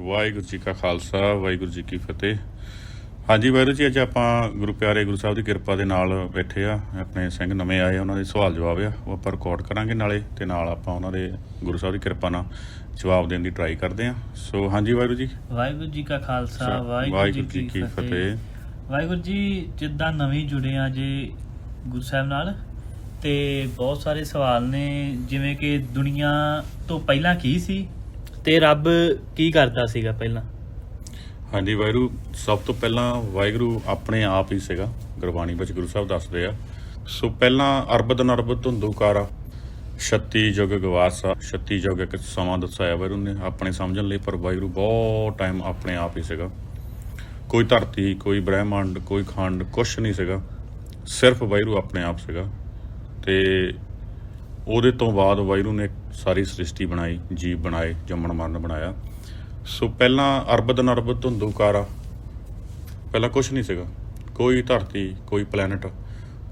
ਵਾਹਿਗੁਰੂ ਜੀ ਕਾ ਖਾਲਸਾ ਵਾਹਿਗੁਰੂ ਜੀ ਕੀ ਫਤਿਹ। ਹਾਂਜੀ ਵਾਹਿਗੁਰੂ ਜੀ ਅੱਜ ਆਪਾਂ ਗੁਰੂ ਪਿਆਰੇ ਗੁਰੂ ਸਾਹਿਬ ਦੀ ਕਿਰਪਾ ਦੇ ਨਾਲ ਬੈਠੇ ਆ। ਆਪਣੇ ਸਿੰਘ ਨਵੇਂ ਆਏ ਉਹਨਾਂ ਦੇ ਸਵਾਲ ਜਵਾਬ ਆ। ਉਹ ਆਪਾਂ ਰਿਕਾਰਡ ਕਰਾਂਗੇ ਨਾਲੇ ਤੇ ਨਾਲ ਆਪਾਂ ਉਹਨਾਂ ਦੇ ਗੁਰੂ ਸਾਹਿਬ ਦੀ ਕਿਰਪਾ ਨਾਲ ਜਵਾਬ ਦੇਣ ਦੀ ਟਰਾਈ ਕਰਦੇ ਆ। ਸੋ ਹਾਂਜੀ ਵਾਹਿਗੁਰੂ ਜੀ। ਵਾਹਿਗੁਰੂ ਜੀ ਕਾ ਖਾਲਸਾ ਵਾਹਿਗੁਰੂ ਜੀ ਕੀ ਫਤਿਹ। ਵਾਹਿਗੁਰੂ ਜੀ ਜਿੱਦਾਂ ਨਵੀਂ ਜੁੜੇ ਆ ਜੇ ਗੁਰੂ ਸਾਹਿਬ ਨਾਲ ਤੇ ਬਹੁਤ ਸਾਰੇ ਸਵਾਲ ਨੇ ਜਿਵੇਂ ਕਿ ਦੁਨੀਆ ਤੋਂ ਪਹਿਲਾਂ ਕੀ ਸੀ? ਤੇ ਰੱਬ ਕੀ ਕਰਦਾ ਸੀਗਾ ਪਹਿਲਾਂ? ਹਾਂਜੀ, ਵਾਹਿਗੁਰੂ, ਸਭ ਤੋਂ ਪਹਿਲਾਂ ਵਾਹਿਗੁਰੂ ਆਪਣੇ ਆਪ ਹੀ ਸੀਗਾ। ਗੁਰਬਾਣੀ ਵਿੱਚ ਗੁਰੂ ਸਾਹਿਬ ਦੱਸਦੇ ਆ। ਸੋ ਪਹਿਲਾਂ ਅਰਬਦ ਨਰਬਦ ਧੁੰਦੂਕਾਰਾ 36 ਯੁਗ ਗਵਾਸਾ 36 ਯੁਗ ਇੱਕ ਸਮਾਂ ਦੱਸਿਆ ਵਾਹਿਗੁਰੂ ਨੇ। ਆਪਣੇ ਸਮਝਣ ਲਈ ਪਰ ਵਾਹਿਗੁਰੂ ਬਹੁਤ ਟਾਈਮ ਆਪਣੇ ਆਪ ਹੀ ਸੀਗਾ। ਕੋਈ ਧਰਤੀ, ਕੋਈ ਬ੍ਰਹਿਮੰਡ, ਕੋਈ ਖੰਡ ਕੁਛ ਨਹੀਂ ਸੀਗਾ। ਸਿਰਫ ਵਾਹਿਗੁਰੂ ਆਪਣੇ ਆਪ ਸੀਗਾ। ਤੇ ਉਹਦੇ ਤੋਂ ਬਾਅਦ ਵਾਹਿਗੁਰੂ ਨੇ ਸਾਰੀ ਸ੍ਰਿਸ਼ਟੀ ਬਣਾਈ, ਜੀਵ ਬਣਾਏ, ਜੰਮਣ ਮਰਨ ਬਣਾਇਆ। ਸੋ ਪਹਿਲਾਂ ਅਰਬਦ ਨਰਬਦ ਧੁੰਦੂਕਾਰਾ ਪਹਿਲਾਂ ਕੁਝ ਨਹੀਂ ਸੀਗਾ। ਕੋਈ ਧਰਤੀ, ਕੋਈ ਪਲੈਨਟ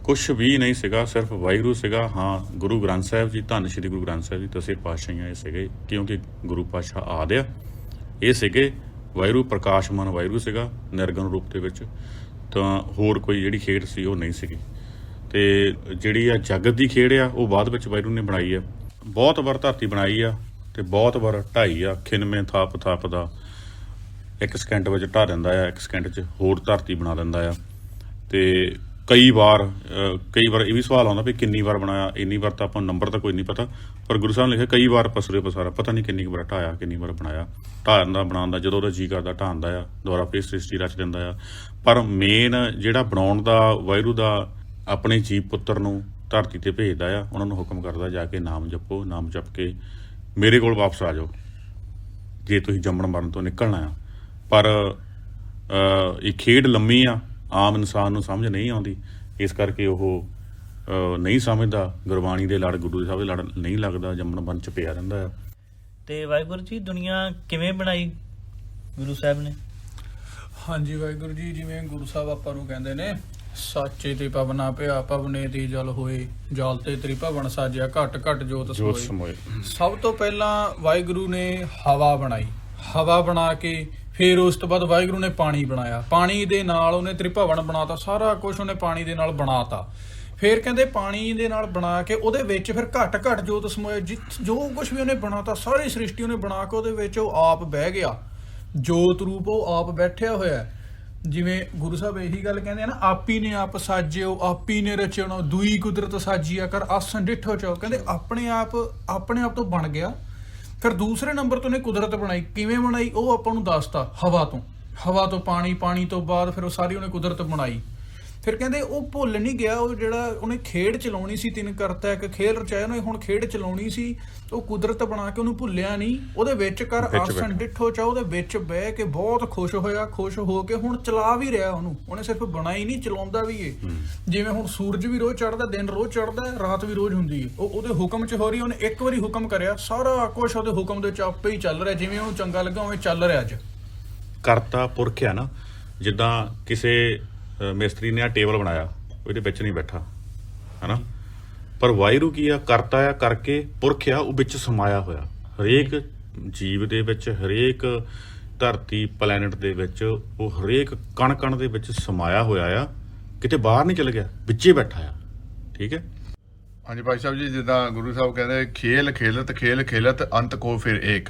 ਕੁਝ ਵੀ ਨਹੀਂ ਸੀਗਾ। ਸਿਰਫ ਵਾਹਿਗੁਰੂ ਸੀਗਾ। ਹਾਂ, ਗੁਰੂ ਗ੍ਰੰਥ ਸਾਹਿਬ ਜੀ, ਧੰਨ ਸ਼੍ਰੀ ਗੁਰੂ ਗ੍ਰੰਥ ਸਾਹਿਬ ਜੀ ਦਸੇ ਪਾਤਸ਼ਾਹੀਆਂ ਇਹ ਸੀਗੇ। ਕਿਉਂਕਿ ਗੁਰੂ ਪਾਤਸ਼ਾਹ ਆਦਿਆ ਇਹ ਸੀਗੇ। ਵਾਹਿਗੁਰੂ ਪ੍ਰਕਾਸ਼ਮਾਨ ਵਾਹਿਗੁਰੂ ਸੀਗਾ, ਨਿਰਗੁਣ ਰੂਪ ਦੇ ਵਿੱਚ। ਤਾਂ ਹੋਰ ਕੋਈ ਜਿਹੜੀ ਖੇਡ ਸੀ, ਉਹ ਨਹੀਂ ਸੀਗੀ। ਤੇ ਜਿਹੜੀ ਆ ਜਗਤ ਦੀ ਖੇਡ ਆ, ਉਹ ਬਾਅਦ ਵਿੱਚ ਵਾਹਿਗੁਰੂ ਨੇ ਬਣਾਈ ਆ। ਬਹੁਤ ਵਾਰ ਧਰਤੀ ਬਣਾਈ ਆ ਤੇ ਬਹੁਤ ਵਾਰ ਢਾਈ ਆ, ਖਿਨਵੇਂ ਥਾਪ ਥਾਪ ਦਾ। ਇੱਕ ਸਕਿੰਟ ਵਿੱਚ ਢਾ ਦਿੰਦਾ ਆ, ਇੱਕ ਸਕਿੰਟ 'ਚ ਹੋਰ ਧਰਤੀ ਬਣਾ ਦਿੰਦਾ ਆ। ਤੇ ਕਈ ਵਾਰ ਕਈ ਵਾਰ ਇਹ ਵੀ ਸਵਾਲ ਆਉਂਦਾ ਵੀ ਕਿੰਨੀ ਵਾਰ ਬਣਾਇਆ, ਇੰਨੀ ਵਾਰ ਤਾਂ ਆਪਾਂ ਨੂੰ ਨੰਬਰ ਤਾਂ ਕੋਈ ਨਹੀਂ ਪਤਾ। ਪਰ ਗੁਰੂ ਸਾਹਿਬ ਨੇ ਲਿਖਿਆ ਕਈ ਵਾਰ ਪਸਰੇ ਪਸਾਰਾ, ਪਤਾ ਨਹੀਂ ਕਿੰਨੀ ਕੁ ਵਾਰ ਢਾਇਆ, ਕਿੰਨੀ ਵਾਰ ਬਣਾਇਆ। ਢਾਉਣ ਦਾ ਬਣਾਉਣ ਦਾ ਜਦੋਂ ਉਹਦਾ ਜੀ ਕਰਦਾ ਢਾਉਂਦਾ ਆ, ਦੁਬਾਰਾ ਫੇਰ ਸ੍ਰਿਸ਼ਟੀ ਰਚ ਦਿੰਦਾ ਆ। ਪਰ ਮੇਨ ਜਿਹੜਾ ਬਣਾਉਣ ਦਾ, ਵਾਹਿਗੁਰੂ ਦਾ ਆਪਣੇ ਜੀਵ ਪੁੱਤਰ ਨੂੰ ਧਰਤੀ ਤੇ ਭੇਜਦਾ ਆ ਉਹਨਾਂ ਨੂੰ ਹੁਕਮ ਕਰਦਾ ਜਾ ਕੇ ਨਾਮ ਜਪੋ ਨਾਮ ਜਪ ਕੇ ਮੇਰੇ ਕੋਲ ਵਾਪਸ ਆ ਜਾਓ। ਜੇ ਤੁਸੀਂ ਜੰਮਣ ਮਰਨ ਤੋਂ ਨਿਕਲਣਾ ਆ ਪਰ ਇਹ ਖੇਡ ਲੰਮੀ ਆ ਆਮ ਇਨਸਾਨ ਨੂੰ ਸਮਝ ਨਹੀਂ ਆਉਂਦੀ। ਇਸ ਕਰਕੇ ਉਹ ਨਹੀਂ ਸਮਝਦਾ। ਗੁਰਬਾਣੀ ਦੇ ਲੜ ਗੁਰੂ ਸਾਹਿਬ ਦੇ ਲੜ ਨਹੀਂ ਲੱਗਦਾ ਜੰਮਣ ਮਰਨ ਚ ਪਿਆ ਰਹਿੰਦਾ ਆ। ਤੇ ਵਾਹਿਗੁਰੂ ਜੀ ਦੁਨੀਆ ਕਿਵੇਂ ਬਣਾਈ ਗੁਰੂ ਸਾਹਿਬ ਨੇ? ਹਾਂਜੀ ਵਾਹਿਗੁਰੂ ਜੀ ਜਿਵੇਂ ਗੁਰੂ ਸਾਹਿਬ ਆਪਾਂ ਨੂੰ ਕਹਿੰਦੇ ਨੇ ਸਾਚੇ ਤੇ ਪਵਨਾ ਪਿਆ ਪਵਨੇ ਤੇ ਜਲ ਹੋਏ ਜਲ ਤੇ ਤ੍ਰਿ ਭਵਨ ਸਾਜਿਆ ਘਟ ਘਟ ਜੋਤ ਜੋਤ ਸਮੋਏ। ਸਭ ਤੋਂ ਪਹਿਲਾਂ ਵਾਹਿਗੁਰੂ ਨੇ ਹਵਾ ਬਣਾਈ। ਹਵਾ ਬਣਾ ਕੇ ਫਿਰ ਉਸ ਤੋਂ ਬਾਅਦ ਵਾਹਿਗੁਰੂ ਨੇ ਪਾਣੀ ਬਣਾਇਆ। ਪਾਣੀ ਦੇ ਨਾਲ ਉਹਨੇ ਤ੍ਰਿਭਵਨ ਬਣਾਤਾ ਸਾਰਾ ਕੁਝ ਉਹਨੇ ਪਾਣੀ ਦੇ ਨਾਲ ਬਣਾਤਾ। ਫਿਰ ਕਹਿੰਦੇ ਪਾਣੀ ਦੇ ਨਾਲ ਬਣਾ ਕੇ ਉਹਦੇ ਵਿੱਚ ਫਿਰ ਘਟ ਘਟ ਜੋਤ ਸਮੋਏ ਜਿ- ਜੋ ਕੁਝ ਵੀ ਉਹਨੇ ਬਣਾਤਾ ਸਾਰੀ ਸ੍ਰਿਸ਼ਟੀ ਉਹਨੇ ਬਣਾ ਕੇ ਉਹਦੇ ਵਿੱਚ ਉਹ ਆਪ ਬਹਿ ਗਿਆ। ਜੋਤ ਰੂਪ ਉਹ ਆਪ ਬੈਠਿਆ ਹੋਇਆ ਹੈ। ਜਿਵੇਂ ਗੁਰੂ ਸਾਹਿਬ ਇਹੀ ਗੱਲ ਕਹਿੰਦੇ ਆ ਨਾ, ਆਪੀ ਨੇ ਆਪ ਸਾਜਿਓ, ਆਪੀ ਨੇ ਰਚਣੋ ਦੂਈ ਕੁਦਰਤ ਸਾਜੀਆ ਕਰ ਆਸਨ ਡਿਠੋ ਚੋ। ਕਹਿੰਦੇ ਆਪਣੇ ਆਪ ਆਪਣੇ ਆਪ ਤੋਂ ਬਣ ਗਿਆ। ਫਿਰ ਦੂਸਰੇ ਨੰਬਰ ਤੋਂ ਨੇ ਕੁਦਰਤ ਬਣਾਈ। ਕਿਵੇਂ ਬਣਾਈ? ਉਹ ਆਪਾਂ ਨੂੰ ਦੱਸਤਾ, ਹਵਾ ਤੋਂ। ਹਵਾ ਤੋਂ ਪਾਣੀ ਪਾਣੀ ਤੋਂ ਬਾਅਦ ਫਿਰ ਉਹ ਸਾਰੀ ਉਹਨੇ ਕੁਦਰਤ ਬਣਾਈ। ਫਿਰ ਕਹਿੰਦੇ ਉਹ ਭੁੱਲ ਨਹੀਂ ਗਿਆ ਉਹ ਜਿਹੜਾ ਉਹਨੇ ਖੇਡ ਚਲਾਉਣੀ ਸੀ ਤਿੰਨ ਕਰਤਾ ਇੱਕ ਖੇਲ ਰਚਾਇਆ ਉਹਨੇ ਹੁਣ ਖੇਡ ਚਲਾਉਣੀ ਸੀ ਉਹ ਕੁਦਰਤ ਬਣਾ ਕੇ ਉਹਨੂੰ ਭੁੱਲਿਆ ਨਹੀਂ। ਉਹਦੇ ਵਿੱਚ ਕਰ ਆਸਣ। ਡਿੱਠੋ ਚਾ ਉਹਦੇ ਵਿੱਚ ਬਹਿ ਕੇ ਬਹੁਤ ਖੁਸ਼ ਹੋਇਆ ਖੁਸ਼ ਹੋ ਕੇ ਹੁਣ ਚਲਾ ਵੀ ਰਿਹਾ ਉਹਨੂੰ। ਉਹਨੇ ਸਿਰਫ ਬਣਾਈ ਨਹੀਂ ਚਲਾਉਂਦਾ ਵੀ ਏ। ਜਿਵੇਂ ਹੁਣ ਸੂਰਜ ਵੀ ਰੋਜ਼ ਚੜਦਾ ਦਿਨ ਰੋਜ਼ ਚੜਦਾ ਰਾਤ ਵੀ ਰੋਜ਼ ਹੁੰਦੀ ਏ। ਉਹ ਉਹਦੇ ਹੁਕਮ 'ਚ ਹੋ ਰਹੀ ਉਹਨੇ ਇੱਕ ਵਾਰੀ ਹੁਕਮ ਕਰਿਆ ਸਾਰਾ ਕੁਝ ਉਹਦੇ ਹੁਕਮ ਦੇ ਵਿੱਚ ਆਪੇ ਹੀ ਚੱਲ ਰਿਹਾ ਜਿਵੇਂ ਉਹਨੂੰ ਚੰਗਾ ਲੱਗਾ ਉਵੇਂ ਚੱਲ ਰਿਹਾ ਅੱਜ। ਕਰਤਾ ਪੁਰਖ ਆ ਨਾ ਜਿੱਦਾਂ ਕਿਸੇ ਮਿਸਤਰੀ ਨੇ ਆ ਟੇਬਲ ਬਣਾਇਆ, ਉਹਦੇ ਵਿੱਚ ਨਹੀਂ ਬੈਠਾ, ਹਨਾ? ਪਰ ਵਾਹਿਗੁਰੂ ਕੀ ਆ, ਕਰਤਾ ਆ ਕਰਕੇ ਪੁਰਖ ਆ, ਉਹ ਵਿੱਚ ਸਮਾਇਆ ਹੋਇਆ। ਹਰੇਕ ਜੀਵ ਦੇ ਵਿੱਚ, ਹਰੇਕ ਧਰਤੀ ਪਲੈਨਟ ਦੇ ਵਿੱਚ, ਉਹ ਹਰੇਕ ਕਣ ਕਣ ਦੇ ਵਿੱਚ ਸਮਾਇਆ ਹੋਇਆ ਆ। ਕਿਤੇ ਬਾਹਰ ਨਹੀਂ ਚਲ ਗਿਆ, ਵਿੱਚੇ ਬੈਠਾ ਆ। ਠੀਕ ਹੈ? ਹਾਂਜੀ ਭਾਈ ਸਾਹਿਬ ਜੀ ਜਿੱਦਾਂ ਗੁਰੂ ਸਾਹਿਬ ਕਹਿੰਦੇ ਖੇਲ ਖੇਲਤ ਖੇਲ ਖੇਲਤ ਅੰਤ ਕੋ ਫਿਰ ਏਕ।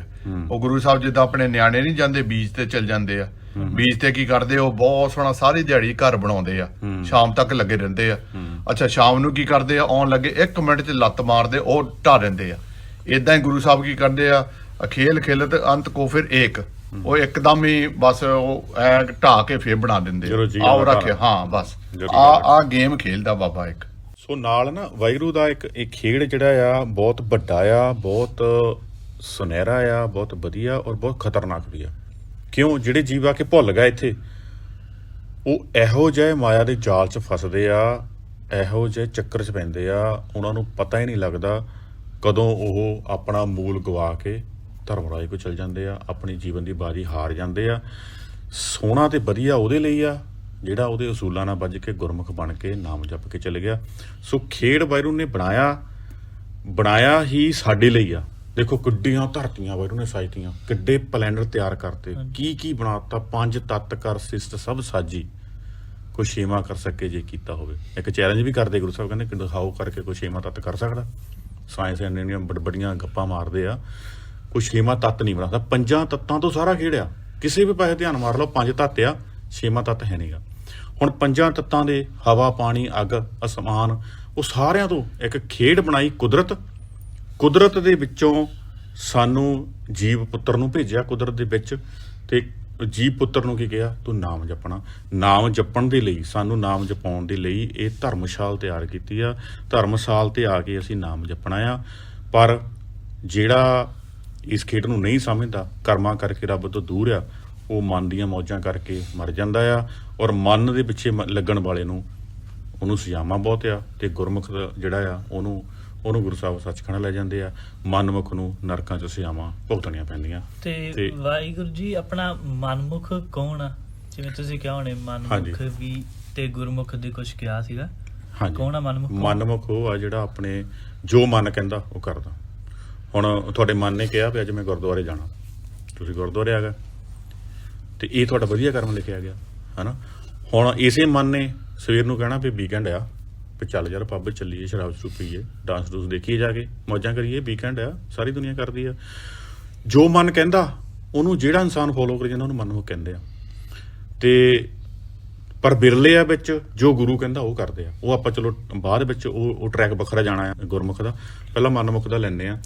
ਉਹ ਗੁਰੂ ਸਾਹਿਬ ਜਿੱਦਾਂ ਆਪਣੇ ਨਿਆਣੇ ਨਹੀਂ ਜਾਂਦੇ ਬੀਜ ਤੇ ਚੱਲ ਜਾਂਦੇ ਆ। ਬੀਜ ਤੇ ਕੀ ਕਰਦੇ ਉਹ ਬਹੁਤ ਸੋਹਣਾ ਸਾਰੀ ਦਿਹਾੜੀ ਘਰ ਬਣਾਉਂਦੇ ਆ। ਸ਼ਾਮ ਤੱਕ ਲੱਗੇ ਰਹਿੰਦੇ ਆ। ਅੱਛਾ ਸ਼ਾਮ ਨੂੰ ਕੀ ਕਰਦੇ ਆ ਆਉਣ ਲੱਗੇ 1 ਮਿੰਟ 'ਚ ਲੱਤ ਮਾਰਦੇ ਉਹ ਢਾ ਦਿੰਦੇ ਆ। ਇਦਾਂ ਹੀ ਗੁਰੂ ਸਾਹਿਬ ਕੀ ਕਰਦੇ ਆ ਖੇਲ ਖੇਲਤ ਅੰਤ ਕੋ ਫਿਰ ਏਕ। ਉਹ ਇੱਕਦਮ ਹੀ ਬਸ ਉਹ ਐ ਢਾ ਕੇ ਫੇਰ ਬਣਾ ਦਿੰਦੇ ਆਓ ਕਰਦਾ ਰੱਖੇ ਹਾਂ ਬਸ। ਆ। ਆ ਗੇਮ ਖੇਲਦਾ ਬਾਬਾ ਇੱਕ। ਸੋ ਨਾਲ ਨਾ ਵਾਹਿਗੁਰੂ ਦਾ ਇੱਕ ਇਹ ਖੇਡ ਜਿਹੜਾ ਆ, ਬਹੁਤ ਵੱਡਾ ਆ, ਬਹੁਤ ਸੁਨਹਿਰਾ ਆ, ਬਹੁਤ ਵਧੀਆ ਔਰ ਬਹੁਤ ਖਤਰਨਾਕ ਵੀ ਆ। ਕਿਉਂ? ਜਿਹੜੇ ਜੀਵ ਆ ਕੇ ਭੁੱਲ ਗਏ ਇੱਥੇ। ਉਹ ਇਹੋ ਜਿਹੇ ਮਾਇਆ ਦੇ ਜਾਲ 'ਚ ਫਸਦੇ ਆ, ਇਹੋ ਜਿਹੇ ਚੱਕਰ 'ਚ ਪੈਂਦੇ ਆ, ਉਹਨਾਂ ਨੂੰ ਪਤਾ ਹੀ ਨਹੀਂ ਲੱਗਦਾ ਕਦੋਂ ਉਹ ਆਪਣਾ ਮੂਲ ਗਵਾ ਕੇ ਧਰਮ ਧਰਮਰਾਜ ਕੋ ਚਲ ਜਾਂਦੇ ਆ, ਆਪਣੀ ਜੀਵਨ ਦੀ ਬਾਜੀ ਹਾਰ ਜਾਂਦੇ ਆ। ਸੋਹਣਾ ਤੇ ਵਧੀਆ ਉਹਦੇ ਲਈ ਆ ਜਿਹੜਾ ਉਹਦੇ ਅਸੂਲਾਂ ਨਾਲ ਵੱਜ ਕੇ ਗੁਰਮੁਖ ਬਣ ਕੇ ਨਾਮ ਜਪ ਕੇ ਚਲੇ ਗਿਆ। ਸੋ ਖੇਡ ਵਾਹਿਗੁਰੂ ਨੇ ਬਣਾਇਆ ਬਣਾਇਆ ਹੀ ਸਾਡੇ ਲਈ ਆ। ਦੇਖੋ ਕਿੱਡੀਆਂ ਧਰਤੀਆਂ ਵਾਹਿਗੁਰੂ ਨੇ ਸਾਜਤੀਆਂ ਕਿੱਡੇ ਪਲੈਨਰ ਤਿਆਰ ਕਰਤੇ। ਕੀ ਕੀ ਬਣਾਤਾ ਪੰਜ ਤੱਤ ਕਰ ਸਿਸਟ ਸਭ ਸਾਜੀ। ਕੋਈ ਛੇਵਾਂ ਕਰ ਸਕੇ ਜੇ ਕੀਤਾ ਹੋਵੇ। ਇੱਕ ਚੈਲੰਜ ਵੀ ਕਰਦੇ ਗੁਰੂ ਸਾਹਿਬ ਕਹਿੰਦੇ ਕਿ ਦਿਖਾਓ ਕਰਕੇ ਕੋਈ ਛੇਵਾਂ ਤੱਤ ਕਰ ਸਕਦਾ। ਸਾਇੰਸ ਇੰਨੀਆਂ ਬੜ ਬੜੀਆਂ ਗੱਪਾਂ ਮਾਰਦੇ ਆ। ਕੋਈ ਛੇਵਾਂ ਤੱਤ ਨਹੀਂ ਬਣਾਦਾ ਪੰਜਾਂ ਤੱਤਾਂ ਤੋਂ ਸਾਰਾ ਖੇੜਿਆ ਕਿਸੇ ਵੀ ਪਾਸੇ ਧਿਆਨ ਮਾਰ ਲਓ ਪੰਜ ਤੱਤ ਆ। ਛੇਵਾਂ ਤੱਤ ਹੈ ਨਹੀਂਗਾ ਹੁਣ ਪੰਜਾਂ ਤੱਤਾਂ ਦੇ ਹਵਾ, ਪਾਣੀ, ਅੱਗ, ਅਸਮਾਨ, ਉਹ ਸਾਰਿਆਂ ਤੋਂ ਇੱਕ ਖੇਡ ਬਣਾਈ ਕੁਦਰਤ। ਕੁਦਰਤ ਦੇ ਵਿੱਚੋਂ ਸਾਨੂੰ ਜੀਵ ਪੁੱਤਰ ਨੂੰ ਭੇਜਿਆ ਕੁਦਰਤ ਦੇ ਵਿੱਚ ਤੇ ਜੀਵ ਪੁੱਤਰ ਨੂੰ ਕੀ ਕਿਹਾ? ਤੂੰ ਨਾਮ ਜਪਣਾ। ਨਾਮ ਜਪਣ ਦੇ ਲਈ, ਸਾਨੂੰ ਨਾਮ ਜਪਾਉਣ ਦੇ ਲਈ ਇਹ ਧਰਮਸ਼ਾਲ ਤਿਆਰ ਕੀਤੀ ਆ। ਧਰਮਸ਼ਾਲ ਤੇ ਆ ਕੇ ਅਸੀਂ ਨਾਮ ਜਪਣਾ ਆ। ਪਰ ਜਿਹੜਾ ਇਸ ਖੇਡ ਨੂੰ ਨਹੀਂ ਸਮਝਦਾ, ਕਰਮਾਂ ਕਰਕੇ ਰੱਬ ਤੋਂ ਦੂਰ ਆ ਉਹ ਮਨ ਦੀਆਂ ਮੌਜਾਂ ਕਰਕੇ ਮਰ ਜਾਂਦਾ ਆ ਔਰ ਮਨ ਦੇ ਪਿੱਛੇ ਲੱਗਣ ਵਾਲੇ ਨੂੰ ਉਹਨੂੰ ਸਜ਼ਾਵਾਂ ਬਹੁਤ ਆ ਤੇ ਗੁਰਮੁਖ ਜਿਹੜਾ ਆ ਉਹਨੂੰ ਉਹਨੂੰ ਗੁਰੂ ਸਾਹਿਬ ਸੱਚਖੰਡ ਲੈ ਜਾਂਦੇ ਆ। ਮਨਮੁਖ ਨੂੰ ਨਰਕਾਂ 'ਚ ਸਜ਼ਾਵਾਂ ਭੁਗਤਣੀਆਂ ਪੈਂਦੀਆਂ। ਤੇ ਵਾਹਿਗੁਰੂ ਜੀ ਆਪਣਾ ਮਨਮੁਖ ਕੌਣ ਆ? ਜਿਵੇਂ ਤੁਸੀਂ ਕਿਹਾ ਹੋਣੇ ਮਨਮੁਖ। ਵੀ ਤੇ ਗੁਰਮੁਖ ਦੇ ਕੁਝ ਕਿਹਾ ਸੀਗਾ। ਹਾਂਜੀ। ਕੌਣ ਆ ਮਨਮੁਖ? ਮਨਮੁਖ ਉਹ ਆ ਜਿਹੜਾ ਆਪਣੇ ਜੋ ਮਨ ਕਹਿੰਦਾ ਉਹ ਕਰਦਾ। ਹੁਣ ਤੁਹਾਡੇ ਮਨ ਨੇ ਕਿਹਾ ਵੀ ਅੱਜ ਮੈਂ ਗੁਰਦੁਆਰੇ ਜਾਣਾ। ਤੁਸੀਂ ਗੁਰਦੁਆਰੇ ਆ ਗਏ। ਤੇ ਇਹ ਤੁਹਾਡਾ ਵਧੀਆ ਕਰਮ ਲਿਖਿਆ ਗਿਆ, ਹਨਾ? ਹੁਣ ਇਸੇ ਮਨ ਨੇ ਸਵੇਰ ਨੂੰ ਕਹਿਣਾ ਵੀ ਵੀਕਐਂਡ ਆ, ਵੀ ਚੱਲ ਯਾਰ ਪੱਬ ਚੱਲੀਏ, ਸ਼ਰਾਬ ਸ਼ਰੂਬ ਪੀਏ ਡਾਂਸ ਡੂਸ ਦੇਖੀਏ ਜਾ ਕੇ, ਮੌਜਾਂ ਕਰੀਏ ਵੀਕਐਂਡ ਆ, ਸਾਰੀ ਦੁਨੀਆ ਕਰਦੀ ਆ। ਜੋ ਮਨ ਕਹਿੰਦਾ, ਉਹਨੂੰ ਜਿਹੜਾ ਇਨਸਾਨ ਫੋਲੋ ਕਰੀ ਜਾਂਦਾ, ਉਹਨੂੰ ਮਨਮੁਖ ਕਹਿੰਦੇ ਆ। ਤੇ ਪਰ ਬਿਰਲੇ ਆ ਵਿੱਚ, ਜੋ ਗੁਰੂ ਕਹਿੰਦਾ, ਉਹ ਕਰਦੇ ਆ। ਉਹ ਆਪਾਂ ਚਲੋ ਬਾਅਦ ਵਿੱਚ ਉਹ ਉਹ ਟਰੈਕ ਵੱਖਰਾ ਜਾਣਾ ਆ, ਗੁਰਮੁਖ ਦਾ। ਪਹਿਲਾਂ ਮਨਮੁਖ ਦਾ ਲੈਣੇ ਆ।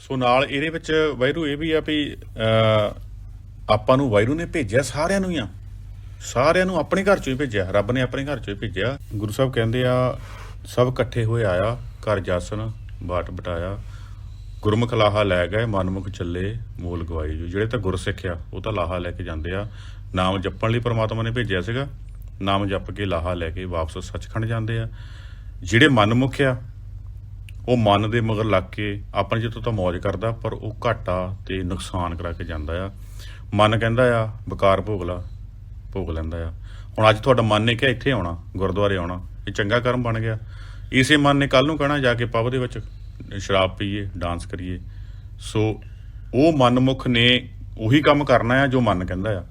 ਸੋ ਨਾਲ ਇਹਦੇ ਵਿੱਚ ਵੈਰੂ ਇਹ ਵੀ ਆ ਵੀ ਆਪਾਂ ਨੂੰ ਵੈਰੂ ਨੇ ਭੇਜਿਆ ਸਾਰਿਆਂ ਨੂੰ ਹੀ ਆ। ਸਾਰਿਆਂ ਨੂੰ ਆਪਣੇ ਘਰ ਚੋਂ ਹੀ ਭੇਜਿਆ। ਰੱਬ ਨੇ ਆਪਣੇ ਘਰ ਚੋਂ ਹੀ ਭੇਜਿਆ। ਗੁਰੂ ਸਾਹਿਬ ਕਹਿੰਦੇ ਆ, ਸਭ ਇਕੱਠੇ ਹੋਏ ਆਇਆ, ਘਰ ਜਾਸਨ ਬਾਟ ਬਟਾਇਆ। ਗੁਰਮੁਖ ਲਾਹਾ ਲੈ ਗਏ, ਮਨਮੁਖ ਚੱਲੇ, ਮੂਲ ਗਵਾਈ ਜੋ ਜਿਹੜੇ ਤਾਂ ਗੁਰਸਿੱਖ ਆ, ਉਹ ਤਾਂ ਲਾਹਾ ਲੈ ਕੇ ਜਾਂਦੇ ਆ। ਨਾਮ ਜਪਣ ਲਈ ਪ੍ਰਮਾਤਮਾ ਨੇ ਭੇਜਿਆ ਸੀਗਾ। ਨਾਮ ਜਪ ਕੇ ਲਾਹਾ ਲੈ ਕੇ ਵਾਪਸ ਸੱਚਖੰਡ ਜਾਂਦੇ ਆ। ਜਿਹੜੇ ਮਨਮੁਖ ਆ, ਉਹ ਮਨ ਦੇ ਮਗਰ ਲੱਗ ਕੇ ਆਪਣੇ ਜਿੱਤੋਂ ਤਾਂ ਮौज ਕਰਦਾ, ਪਰ ਉਹ ਘਾਟਾ ਤੇ ਨੁਕਸਾਨ ਕਰਾ ਕੇ ਜਾਂਦਾ ਆ। ਮਨ ਕਹਿੰਦਾ ਆ ਬਕਾਰ ਭੋਗ ਲਾ, ਭੋਗ ਲੈਂਦਾ ਆ। ਹੁਣ ਅੱਜ ਤੁਹਾਡਾ ਮਨ ਨੇ ਕਿਹਾ ਇੱਥੇ ਆਉਣਾ, ਗੁਰਦੁਆਰੇ ਆਉਣਾ, ਇਹ ਚੰਗਾ ਕਰਮ ਬਣ ਗਿਆ। ਇਸੇ ਮਨ ਨੇ ਕੱਲ ਨੂੰ ਕਹਿਣਾ, ਜਾ ਕੇ ਪਬ ਦੇ ਵਿੱਚ ਸ਼ਰਾਬ ਪੀਏ ਡਾਂਸ ਕਰੀਏ। ਸੋ ਉਹ ਮਨਮੁਖ ਨੇ ਉਹੀ ਕੰਮ ਕਰਨਾ ਆ ਜੋ ਮਨ ਕਹਿੰਦਾ ਆ।